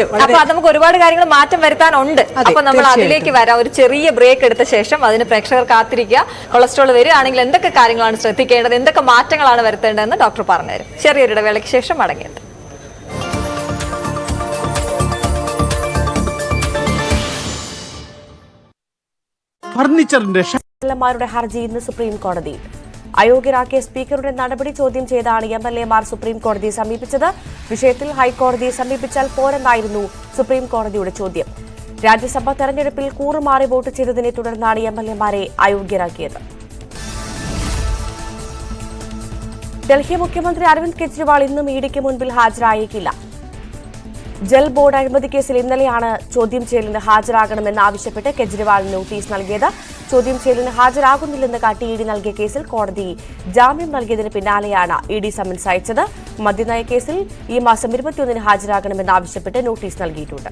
നമുക്ക് ഒരുപാട് കാര്യങ്ങൾ മാറ്റം വരുത്താനുണ്ട്. അപ്പോൾ നമ്മൾ അതിലേക്ക് വരാം. ഒരു ചെറിയ ബ്രേക്ക് എടുത്ത ശേഷം അതിന് പ്രേക്ഷകർ കാത്തിരിക്കുക. കൊളസ്ട്രോൾ വരികയാണെങ്കിൽ എന്തൊക്കെ കാര്യങ്ങളാണ് ശ്രദ്ധിക്കേണ്ടത്? എന്തൊക്കെ മാറ്റങ്ങളാണ് വരുത്തേണ്ടതെന്ന് ഡോക്ടർ പറഞ്ഞുതരും. ചെറിയൊരു ഇടവേളയ്ക്ക് ശേഷം മടങ്ങിയത് ഫർണിച്ചറിന്റെ എംഎൽഎമാരുടെ ഹർജി ഇന്ന് സുപ്രീം കോടതിയിൽ അയോഗ്യരാക്കിയ സ്പീക്കറുടെ നടപടി ചോദ്യം ചെയ്താണ് എം എൽ എമാർ സുപ്രീം കോടതിയെ സമീപിച്ചത്. വിഷയത്തിൽ ഹൈക്കോടതിയെ സമീപിച്ചാൽ പോരെന്നായിരുന്നു സുപ്രീം കോടതിയുടെ ചോദ്യം. രാജ്യസഭ തെരഞ്ഞെടുപ്പിൽ കൂറുമാറി വോട്ട് ചെയ്തതിനെ തുടർന്നാണ് എം എൽ എമാരെ അയോഗ്യരാക്കിയത്. ഡൽഹി മുഖ്യമന്ത്രി അരവിന്ദ് കെജ്രിവാൾ ഇന്നും ഇഡിക്ക് മുൻപിൽ ഹാജരായേക്കില്ല. ജൽ ബോർഡ് അഴിമതി കേസിൽ ഇന്നലെയാണ് ചോദ്യം ചെയ്യലിന് ഹാജരാകണമെന്ന് ആവശ്യപ്പെട്ട് കെജ്രിവാൾ നോട്ടീസ് നൽകിയത്. ചോദ്യം ചെയ്യലിന് ഹാജരാകുന്നില്ലെന്ന് കാട്ടി ഇ ഡി നൽകിയ കേസിൽ കോടതി ജാമ്യം നൽകിയതിന് പിന്നാലെയാണ് ഇ ഡി സമൻസ് അയച്ചത്. മദ്യനയ കേസിൽ ഈ മാസം ഇരുപത്തിയൊന്നിന് ഹാജരാകണമെന്ന് ആവശ്യപ്പെട്ട് നോട്ടീസ് നൽകിയിട്ടുണ്ട്.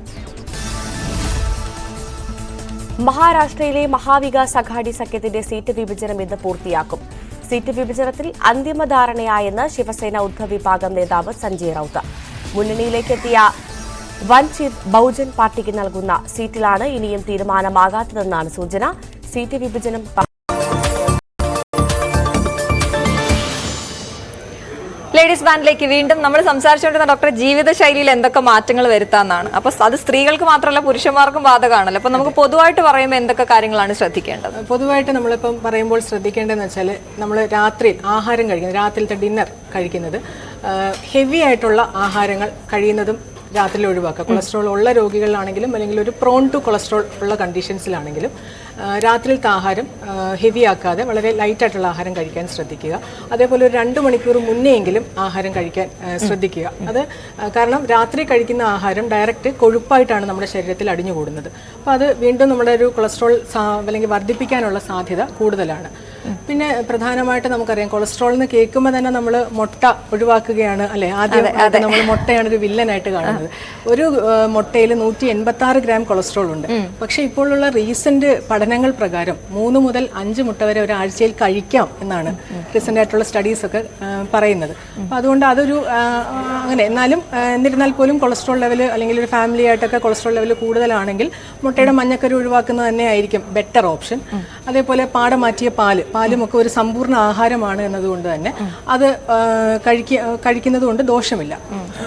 മഹാരാഷ്ട്രയിലെ മഹാവികാസ് അഘാടി സഖ്യത്തിന്റെ സീറ്റ് വിഭജനം ഇന്ന് പൂർത്തിയാക്കും. സീറ്റ് വിഭജനത്തിൽ അന്തിമ ധാരണയായെന്ന് ശിവസേന ഉദ്ധവ് വിഭാഗം നേതാവ് സഞ്ജയ് റൌത്ത്. മുന്നണിയിലേക്കെത്തിയ വൻചിത് ബഹുജൻ പാർട്ടിക്ക് നൽകുന്ന സീറ്റിലാണ് ഇനിയും തീരുമാനമാകാത്തതെന്നാണ് സൂചന. സീറ്റ് വിഭജനം ലേഡീസ് ബാൻഡിലേക്ക് വീണ്ടും നമ്മൾ സംസാരിച്ചുകൊണ്ടിരുന്ന ഡോക്ടർ ജീവിതശൈലിയിൽ എന്തൊക്കെ മാറ്റങ്ങൾ വരുത്താന്നാണ്. അപ്പൊ അത് സ്ത്രീകൾക്ക് മാത്രമല്ല പുരുഷന്മാർക്കും ബാധകമാണല്ലോ. അപ്പൊ നമുക്ക് പൊതുവായിട്ട് പറയുമ്പോൾ എന്തൊക്കെ കാര്യങ്ങളാണ് ശ്രദ്ധിക്കേണ്ടത്? പൊതുവായിട്ട് നമ്മളിപ്പം പറയുമ്പോൾ ശ്രദ്ധിക്കേണ്ടതെന്ന് വെച്ചാൽ നമ്മൾ രാത്രി ആഹാരം കഴിക്കുന്നത് രാത്രിയിലത്തെ ഡിന്നർ കഴിക്കുന്നത് ഹെവി ആയിട്ടുള്ള ആഹാരങ്ങൾ കഴിയുന്നതും രാത്രിയിൽ ഒഴിവാക്കുക. കൊളസ്ട്രോൾ ഉള്ള രോഗികളിലാണെങ്കിലും അല്ലെങ്കിൽ ഒരു പ്രോൺ ടു കൊളസ്ട്രോൾ ഉള്ള കണ്ടീഷൻസിലാണെങ്കിലും രാത്രിയിലത്തെ ആഹാരം ഹെവി ആക്കാതെ വളരെ ലൈറ്റ് ആയിട്ടുള്ള ആഹാരം കഴിക്കാൻ ശ്രദ്ധിക്കുക. അതേപോലെ ഒരു രണ്ട് മണിക്കൂർ മുന്നെയെങ്കിലും ആഹാരം കഴിക്കാൻ ശ്രദ്ധിക്കുക. അത് കാരണം രാത്രി കഴിക്കുന്ന ആഹാരം ഡയറക്റ്റ് കൊഴുപ്പായിട്ടാണ് നമ്മുടെ ശരീരത്തിൽ അടിഞ്ഞുകൂടുന്നത്. അപ്പോൾ അത് വീണ്ടും നമ്മുടെ ഒരു കൊളസ്ട്രോൾ അല്ലെങ്കിൽ വർദ്ധിപ്പിക്കാനുള്ള സാധ്യത കൂടുതലാണ്. പിന്നെ പ്രധാനമായിട്ട് നമുക്കറിയാം കൊളസ്ട്രോൾ എന്ന് കേൾക്കുമ്പോൾ തന്നെ നമ്മൾ മുട്ട ഒഴിവാക്കുകയാണ് അല്ലെ? ആദ്യം നമ്മൾ മുട്ടയാണ് ഒരു വില്ലനായിട്ട് കാണുന്നത്. ഒരു മുട്ടയിൽ നൂറ്റി എൺപത്തി ആറ് ഗ്രാം കൊളസ്ട്രോൾ ഉണ്ട്. പക്ഷെ ഇപ്പോഴുള്ള റീസെന്റ് പഠനങ്ങൾ പ്രകാരം മൂന്ന് മുതൽ അഞ്ച് മുട്ട വരെ ഒരാഴ്ചയിൽ കഴിക്കാം എന്നാണ് റീസെന്റ് ആയിട്ടുള്ള സ്റ്റഡീസ് ഒക്കെ പറയുന്നത്. അപ്പൊ അതുകൊണ്ട് അതൊരു അങ്ങനെ എന്നാലും എന്നിരുന്നാൽ പോലും കൊളസ്ട്രോൾ ലെവൽ അല്ലെങ്കിൽ ഒരു ഫാമിലി ആയിട്ടൊക്കെ കൊളസ്ട്രോൾ ലെവൽ കൂടുതലാണെങ്കിൽ മുട്ടയുടെ മഞ്ഞക്കരി ഒഴിവാക്കുന്നത് തന്നെ ആയിരിക്കും ബെറ്റർ ഓപ്ഷൻ അതേപോലെ പാട മാറ്റിയ പാൽ പാലും ഒക്കെ ഒരു സമ്പൂർണ ആഹാരമാണ് എന്നതുകൊണ്ട് തന്നെ. അത് കഴിക്ക കഴിക്കുന്നത് കൊണ്ട് ദോഷമില്ല.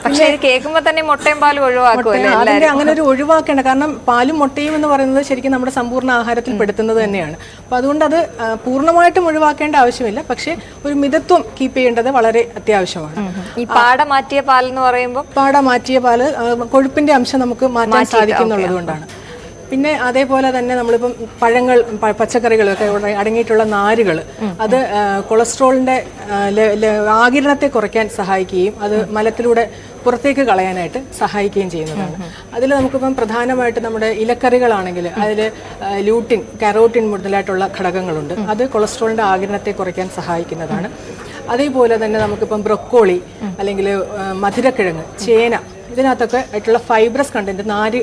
പക്ഷേ കേൾക്കുമ്പോൾ തന്നെ മുട്ടയും പാലും ഒഴിവാക്കുമല്ലോ അതിന്റെ അങ്ങനെ ഒരു ഒഴിവാക്കേണ്ട. കാരണം പാലും മുട്ടയും എന്ന് പറയുന്നത് ശരിക്കും നമ്മുടെ സമ്പൂർണ ആഹാരത്തിൽ പെടുത്തുന്നത് തന്നെയാണ്. അപ്പൊ അതുകൊണ്ട് അത് പൂർണമായിട്ടും ഒഴിവാക്കേണ്ട ആവശ്യമില്ല. പക്ഷേ ഒരു മിതത്വം കീപ്പ് ചെയ്യേണ്ടത് വളരെ അത്യാവശ്യമാണ്. ഈ പാട മാറ്റിയ പാൽ എന്ന് പറയുമ്പോൾ പാട മാറ്റിയ പാൽ കൊഴുപ്പിന്റെ അംശം നമുക്ക് മാറ്റാൻ സാധിക്കുന്നുള്ളത് കൊണ്ടാണ്. പിന്നെ അതേപോലെ തന്നെ നമ്മളിപ്പം പഴങ്ങൾ പച്ചക്കറികളൊക്കെ അടങ്ങിയിട്ടുള്ള നാരുകൾ അത് കൊളസ്ട്രോളിന്റെ ആകിരണത്തെ കുറയ്ക്കാൻ സഹായിക്കുകയും അത് മലത്തിലൂടെ പുറത്തേക്ക് കളയാനായിട്ട് സഹായിക്കുകയും ചെയ്യുന്നതാണ്. അതിൽ നമുക്കിപ്പം പ്രധാനമായിട്ട് നമ്മുടെ ഇലക്കറികളാണെങ്കിൽ അതിൽ ലൂട്ടിൻ കരോട്ടിൻ മുതലായിട്ടുള്ള ഘടകങ്ങളുണ്ട്. അത് കൊളസ്ട്രോളിന്റെ ആകിരണത്തെ കുറയ്ക്കാൻ സഹായിക്കുന്നതാണ്. അതേപോലെ തന്നെ നമുക്കിപ്പം ബ്രൊക്കോളി അല്ലെങ്കിൽ മധുരക്കിഴങ്ങ് ചേന ഇതിനകത്തൊക്കെ ആയിട്ടുള്ള ഫൈബ്രസ് കണ്ടന്റ് നാര്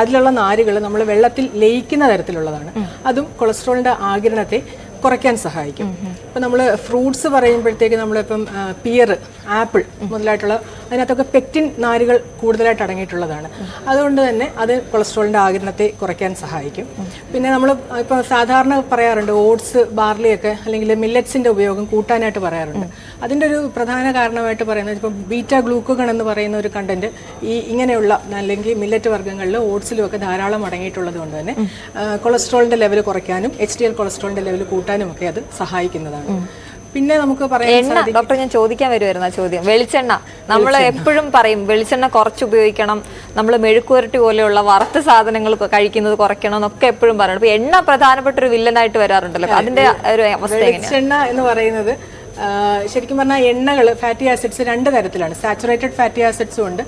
അതിലുള്ള നാരുകൾ നമ്മൾ വെള്ളത്തിൽ ലയിക്കുന്ന തരത്തിലുള്ളതാണ്. അതും കൊളസ്ട്രോളിന്റെ ആകിരണത്തെ കുറയ്ക്കാൻ സഹായിക്കും. ഇപ്പം നമ്മൾ ഫ്രൂട്ട്സ് പറയുമ്പോഴത്തേക്ക് നമ്മളിപ്പം പിയർ ആപ്പിൾ മുതലായിട്ടുള്ള അതിനകത്തൊക്കെ പെക്റ്റിൻ നാരുകൾ കൂടുതലായിട്ട് അടങ്ങിയിട്ടുള്ളതാണ്. അതുകൊണ്ട് തന്നെ അത് കൊളസ്ട്രോളിന്റെ ആകിരണത്തെ കുറയ്ക്കാൻ സഹായിക്കും. പിന്നെ നമ്മൾ ഇപ്പോൾ സാധാരണ പറയാറുണ്ട് ഓട്സ് ബാർലിയൊക്കെ അല്ലെങ്കിൽ മില്ലറ്റ്സിന്റെ ഉപയോഗം കൂട്ടാനായിട്ട് പറയാറുണ്ട്. അതിന്റെ ഒരു പ്രധാന കാരണമായിട്ട് പറയുന്നത് ഇപ്പം ബീറ്റ ഗ്ലൂക്കോഗൺ എന്ന് പറയുന്ന ഒരു കണ്ടന്റ് ഈ ഇങ്ങനെയുള്ള അല്ലെങ്കിൽ മില്ലറ്റ് വർഗങ്ങളിൽ ഓട്സിലും ഒക്കെ ധാരാളം അടങ്ങിയിട്ടുള്ളത് കൊണ്ട് തന്നെ കൊളസ്ട്രോളിന്റെ ലെവൽ കുറയ്ക്കാനും എച്ച് ഡി എൽ കൊളസ്ട്രോളിന്റെ ലെവൽ കൂട്ടാനും ഒക്കെ അത് സഹായിക്കുന്നതാണ്. പിന്നെ നമുക്ക് പറയാം ഡോക്ടർ ഞാൻ ചോദിക്കാൻ വരുമായിരുന്നു ആ ചോദ്യം. വെളിച്ചെണ്ണ. നമ്മൾ എപ്പോഴും പറയും വെളിച്ചെണ്ണ കുറച്ച് ഉപയോഗിക്കണം നമ്മൾ മെഴുക്കുവരട്ടി പോലെയുള്ള വറുത്ത സാധനങ്ങൾ കഴിക്കുന്നത് കുറയ്ക്കണം എന്നൊക്കെ എപ്പോഴും പറയണം അപ്പൊ എണ്ണ പ്രധാനപ്പെട്ട ഒരു വില്ലനായിട്ട് വരാറുണ്ടല്ലോ. അതിന്റെ ഒരു അവസ്ഥ വെളിച്ചെണ്ണ എന്ന് പറയുന്നത് ശരിക്കും പറഞ്ഞാൽ എണ്ണകൾ ഫാറ്റി ആസിഡ്സ് രണ്ട് തരത്തിലാണ്. സാച്ചുറേറ്റഡ് ഫാറ്റി ആസിഡ്സും ഉണ്ട്.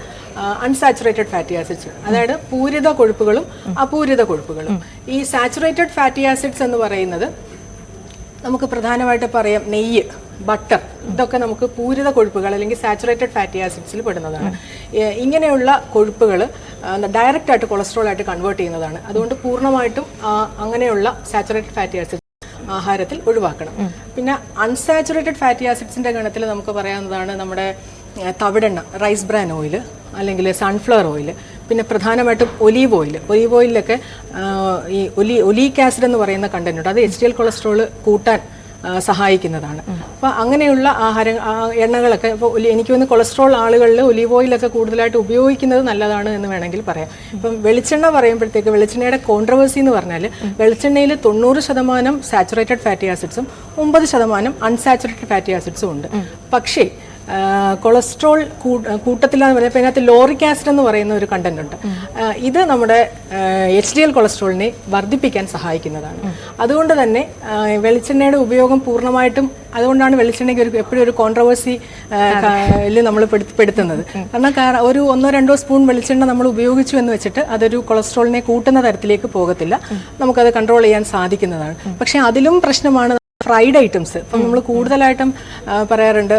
അൺസാച്ചുറേറ്റഡ് ഫാറ്റി ആസിഡ്സും അതായത് പൂരിത കൊഴുപ്പുകളും അപൂരിത കൊഴുപ്പുകളും. ഈ സാച്ചുറേറ്റഡ് ഫാറ്റി ആസിഡ്സ് എന്ന് പറയുന്നത് നമുക്ക് പ്രധാനമായിട്ട് പറയാം നെയ്യ് ബട്ടർ. ഇതൊക്കെ നമുക്ക് പൂരിത കൊഴുപ്പുകൾ അല്ലെങ്കിൽ സാച്ചുറേറ്റഡ് ഫാറ്റി ആസിഡ്സിൽ പെടുന്നതാണ്. ഇങ്ങനെയുള്ള കൊഴുപ്പുകൾ ഡയറക്റ്റ് ആയിട്ട് കൊളസ്ട്രോൾ ആയിട്ട് കൺവേർട്ട് ചെയ്യുന്നതാണ്. അതുകൊണ്ട് പൂർണമായിട്ടും അങ്ങനെയുള്ള സാച്ചുറേറ്റഡ് ഫാറ്റി ആസിഡ് ആഹാരത്തിൽ ഒഴിവാക്കണം. പിന്നെ അൺസാച്ചുറേറ്റഡ് ഫാറ്റി ആസിഡ്സിന്റെ ഗണത്തിൽ നമുക്ക് പറയാവുന്നതാണ് നമ്മുടെ തവിടെണ്ണ റൈസ് ബ്രാൻ ഓയിൽ അല്ലെങ്കിൽ സൺഫ്ലവർ ഓയിൽ പിന്നെ പ്രധാനമായിട്ടും ഒലീവ് ഓയിൽ ഒലീവ് ഓയിലൊക്കെ ഈ ഒലി ഒലീക് ആസിഡ് എന്ന് പറയുന്ന കണ്ടന്റ് ഉണ്ട്. അത് എച്ച് ഡി എൽ കൊളസ്ട്രോൾ കൂട്ടാൻ സഹായിക്കുന്നതാണ്. അപ്പോൾ അങ്ങനെയുള്ള ആഹാര എണ്ണകളൊക്കെ ഇപ്പോൾ എനിക്ക് വന്ന് കൊളസ്ട്രോൾ ആളുകളിൽ ഒലീവ് ഓയിലൊക്കെ കൂടുതലായിട്ട് ഉപയോഗിക്കുന്നത് നല്ലതാണ് എന്ന് വേണമെങ്കിൽ പറയാം. ഇപ്പം വെളിച്ചെണ്ണ പറയുമ്പോഴത്തേക്ക് വെളിച്ചെണ്ണയുടെ കോൺട്രവേഴ്സി എന്ന് പറഞ്ഞാൽ വെളിച്ചെണ്ണയിൽ തൊണ്ണൂറ് ശതമാനം സാച്ചുറേറ്റഡ് ഫാറ്റി ആസിഡ്സും ഒമ്പത് ശതമാനം അൺസാച്ചുറേറ്റഡ് ഫാറ്റി ആസിഡ്സും ഉണ്ട്. പക്ഷേ കൊളസ്ട്രോൾ കൂട്ടത്തിലാന്ന് പറയുമ്പോൾ അതിനകത്ത് ലോറിക് ആസിഡ് എന്ന് പറയുന്ന ഒരു കണ്ടന്റ് ഉണ്ട്. ഇത് നമ്മുടെ എച്ച് ഡി എൽ കൊളസ്ട്രോളിനെ വർദ്ധിപ്പിക്കാൻ സഹായിക്കുന്നതാണ്. അതുകൊണ്ട് തന്നെ വെളിച്ചെണ്ണയുടെ ഉപയോഗം പൂർണമായിട്ടും അതുകൊണ്ടാണ് വെളിച്ചെണ്ണയ്ക്ക് ഒരു എപ്പോഴും ഒരു കോൺട്രവേഴ്സി നമ്മൾ പെടുത്തുന്നത്. കാരണം കാര- ഒരു ഒന്നോ രണ്ടോ സ്പൂൺ വെളിച്ചെണ്ണ നമ്മൾ ഉപയോഗിച്ചു എന്ന് വെച്ചിട്ട് അതൊരു കൊളസ്ട്രോളിനെ കൂട്ടുന്ന തരത്തിലേക്ക് പോകത്തില്ല. നമുക്കത് കൺട്രോൾ ചെയ്യാൻ സാധിക്കുന്നതാണ്. പക്ഷേ അതിലും പ്രശ്നമാണ് ഫ്രൈഡ് ഐറ്റംസ് ഇപ്പം നമ്മൾ കൂടുതലായിട്ടും പറയാറുണ്ട്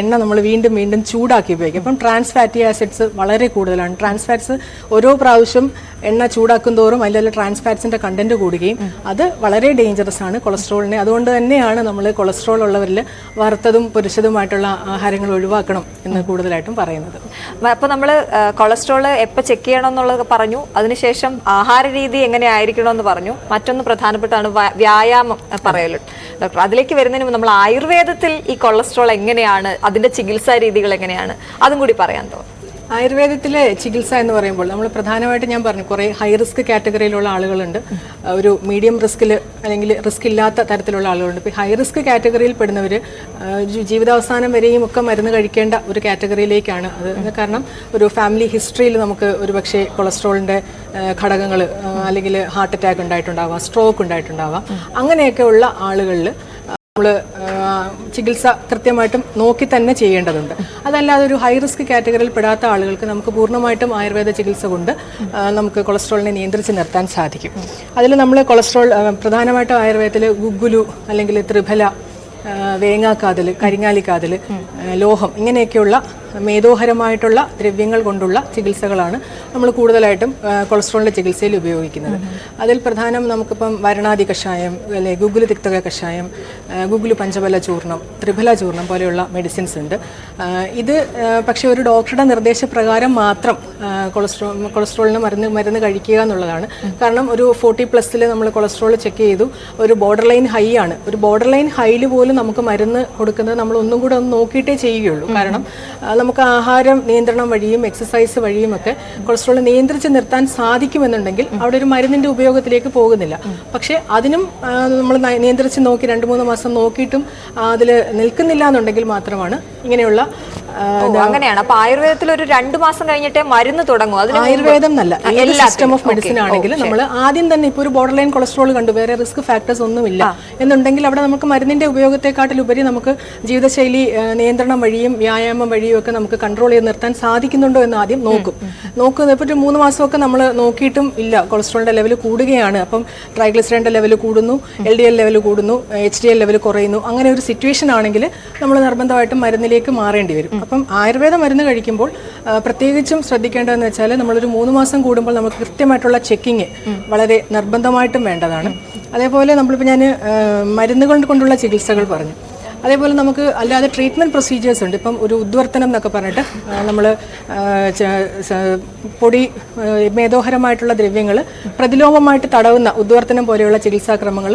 എണ്ണ നമ്മൾ വീണ്ടും വീണ്ടും ചൂടാക്കി ഉപയോഗിക്കും. അപ്പം ട്രാൻസ് ഫാറ്റി ആസിഡ്സ് വളരെ കൂടുതലാണ്. ട്രാൻസ് ഫാറ്റ്സ് ഓരോ പ്രാവശ്യം എണ്ണ ചൂടാക്കും തോറും അതിലുള്ള ട്രാൻസ് ഫാറ്റ്സിന്റെ കണ്ടന്റ് കൂടുകയും അത് വളരെ ഡേഞ്ചറസ് ആണ് കൊളസ്ട്രോളിനെ അതുകൊണ്ട് തന്നെയാണ് നമ്മൾ കൊളസ്ട്രോൾ ഉള്ളവരിൽ വറുത്തതും പൊരിച്ചതുമായിട്ടുള്ള ആഹാരങ്ങൾ ഒഴിവാക്കണം എന്ന് കൂടുതലായിട്ടും പറയുന്നത്. അപ്പോൾ നമ്മൾ കൊളസ്ട്രോൾ എപ്പോൾ ചെക്ക് ചെയ്യണം എന്നുള്ളത് പറഞ്ഞു. അതിനുശേഷം ആഹാര രീതി എങ്ങനെ ആയിരിക്കണം എന്ന് പറഞ്ഞു. മറ്റൊന്ന് പ്രധാനപ്പെട്ടാണ് വ്യായാമം അഹ് പറയല്ലോ ഡോക്ടർ അതിലേക്ക് വരുന്നതിന് മുമ്പ് നമ്മൾ ആയുർവേദത്തിൽ ഈ കൊളസ്ട്രോൾ എങ്ങനെയാണ് അതിന്റെ ചികിത്സാ രീതികൾ എങ്ങനെയാണ് അതും കൂടി പറയാൻ തോന്നുന്നു ആയുർവേദത്തിലെ ചികിത്സ എന്ന് പറയുമ്പോൾ നമ്മൾ പ്രധാനമായിട്ട് ഞാൻ പറഞ്ഞു കുറേ ഹൈ റിസ്ക് കാറ്റഗറിയിലുള്ള ആളുകളുണ്ട്. ഒരു മീഡിയം റിസ്കിൽ അല്ലെങ്കിൽ റിസ്ക് ഇല്ലാത്ത തരത്തിലുള്ള ആളുകളുണ്ട്. ഇപ്പോൾ ഹൈ റിസ്ക് കാറ്റഗറിയിൽ പെടുന്നവർ ജീവിതാവസാനം വരെയും ഒക്കെ മരുന്ന് കഴിക്കേണ്ട ഒരു കാറ്റഗറിയിലേക്കാണ് അത്. കാരണം ഒരു ഫാമിലി ഹിസ്റ്ററിയിൽ നമുക്ക് ഒരു പക്ഷേ കൊളസ്ട്രോളിന്റെ ഘടകങ്ങൾ അല്ലെങ്കിൽ ഹാർട്ട് അറ്റാക്ക് ഉണ്ടായിട്ടുണ്ടാവാം സ്ട്രോക്ക് ഉണ്ടായിട്ടുണ്ടാവാം. അങ്ങനെയൊക്കെ ഉള്ള ആളുകളിൽ നമ്മൾ ചികിത്സ കൃത്യമായിട്ടും നോക്കി തന്നെ ചെയ്യേണ്ടതുണ്ട്. അതല്ലാതെ ഒരു ഹൈ റിസ്ക് കാറ്റഗറിയിൽ പെടാത്ത ആളുകൾക്ക് നമുക്ക് പൂർണമായിട്ടും ആയുർവേദ ചികിത്സ കൊണ്ട് നമുക്ക് കൊളസ്ട്രോളിനെ നിയന്ത്രിച്ച് നിർത്താൻ സാധിക്കും. അതിൽ നമ്മൾ കൊളസ്ട്രോൾ പ്രധാനമായിട്ടും ആയുർവേദത്തിൽ ഗുഗുലു അല്ലെങ്കിൽ ത്രിഫല വേങ്ങാക്കാതൽ കരിങ്ങാലിക്കാതൽ ലോഹം ഇങ്ങനെയൊക്കെയുള്ള മേധോഹരമായിട്ടുള്ള ദ്രവ്യങ്ങൾ കൊണ്ടുള്ള ചികിത്സകളാണ് നമ്മൾ കൂടുതലായിട്ടും കൊളസ്ട്രോളിന്റെ ചികിത്സയിൽ ഉപയോഗിക്കുന്നത്. അതിൽ പ്രധാനം നമുക്കിപ്പം വരണാതി കഷായം അല്ലെ ഗുഗുലു തിക്തക കഷായം ഗുഗുലു പഞ്ചബല ചൂർണം ത്രിഫല ചൂർണം പോലെയുള്ള മെഡിസിൻസ് ഉണ്ട്. ഇത് പക്ഷെ ഒരു ഡോക്ടറുടെ നിർദ്ദേശപ്രകാരം മാത്രം കൊളസ്ട്രോൾ കൊളസ്ട്രോളിന് മരുന്ന് മരുന്ന് കഴിക്കുക എന്നുള്ളതാണ്. കാരണം ഒരു ഫോർട്ടി പ്ലസ്സിൽ നമ്മൾ കൊളസ്ട്രോൾ ചെക്ക് ചെയ്തു ഒരു ബോർഡർ ലൈൻ ഹൈ ആണ്. ഒരു ബോർഡർ ലൈൻ ഹൈയിൽ പോലും നമുക്ക് മരുന്ന് കൊടുക്കുന്നത് നമ്മൾ ഒന്നും കൂടെ ഒന്ന് നോക്കിയിട്ടേ ചെയ്യുകയുള്ളൂ. കാരണം നമുക്ക് ആഹാരം നിയന്ത്രണം വഴിയും എക്സസൈസ് വഴിയും ഒക്കെ കൊളസ്ട്രോൾ നിയന്ത്രിച്ച് നിർത്താൻ സാധിക്കുമെന്നുണ്ടെങ്കിൽ അവിടെ ഒരു മരുന്നിന്റെ ഉപയോഗത്തിലേക്ക് പോകുന്നില്ല. പക്ഷേ അതിനും നമ്മൾ നിയന്ത്രിച്ച് നോക്കി രണ്ട് മൂന്ന് മാസം നോക്കിയിട്ടും അതിൽ നിൽക്കുന്നില്ല എന്നുണ്ടെങ്കിൽ മാത്രമാണ് ഇങ്ങനെയുള്ള അങ്ങനെയാണ്. അപ്പൊ ആയുർവേദത്തിൽ ഒരു രണ്ടു മാസം കഴിഞ്ഞിട്ടേ മരുന്ന് തുടങ്ങും. ആയുർവേദം നല്ല. സിസ്റ്റം ഓഫ് മെഡിസിൻ ആണെങ്കിൽ നമ്മൾ ആദ്യം തന്നെ ഇപ്പോൾ ഒരു ബോർഡർ ലൈൻ കൊളസ്ട്രോൾ കണ്ടു. വേറെ റിസ്ക് ഫാക്ടേഴ്സ് ഒന്നുമില്ല. എന്നുണ്ടെങ്കിൽ അവിടെ നമുക്ക് മരുന്നിന്റെ ഉപയോഗത്തെക്കാട്ടിലുപരി നമുക്ക് ജീവിതശൈലി നിയന്ത്രണം വഴിയും വ്യായാമം വഴിയും ഒക്കെ നമുക്ക് കൺട്രോൾ ചെയ്ത് നിർത്താൻ സാധിക്കുന്നുണ്ടോ എന്ന് ആദ്യം നോക്കും. നോക്കുന്നത് ഇപ്പോൾ ഒരു മൂന്ന് മാസമൊക്കെ നമ്മൾ നോക്കിയിട്ടും ഇല്ല. കൊളസ്ട്രോളിന്റെ ലെവൽ കൂടുകയാണ്. അപ്പം ട്രൈഗ്ലിസറിന്റെ ലെവൽ കൂടുന്നു എൽ ഡി എൽ ലെവൽ കൂടുന്നു എച്ച് ഡി എൽ ലെവൽ കുറയുന്നു. അങ്ങനെ ഒരു സിറ്റുവേഷൻ ആണെങ്കിൽ നമ്മൾ നിർബന്ധമായിട്ടും മരുന്നിലേക്ക് മാറേണ്ടി വരും. അപ്പം ആയുർവേദ മരുന്ന് കഴിക്കുമ്പോൾ പ്രത്യേകിച്ചും ശ്രദ്ധിക്കേണ്ടതെന്ന് വെച്ചാൽ നമ്മളൊരു മൂന്ന് മാസം കൂടുമ്പോൾ നമുക്ക് കൃത്യമായിട്ടുള്ള ചെക്കിങ് വളരെ നിർബന്ധമായിട്ടും വേണ്ടതാണ്. അതേപോലെ നമ്മളിപ്പോൾ ഞാൻ മരുന്നുകൾ കൊണ്ടുള്ള ചികിത്സകൾ പറഞ്ഞു. അതേപോലെ നമുക്ക് അല്ലാതെ ട്രീറ്റ്മെന്റ് പ്രൊസീജിയേഴ്സ് ഉണ്ട്. ഇപ്പം ഒരു ഉദ്വർത്തനം എന്നൊക്കെ പറഞ്ഞിട്ട് നമ്മൾ പൊടി മേധോഹരമായിട്ടുള്ള ദ്രവ്യങ്ങൾ പ്രതിലോമമായിട്ട് തടവുന്ന ഉദ്വർത്തനം പോലെയുള്ള ചികിത്സാക്രമങ്ങൾ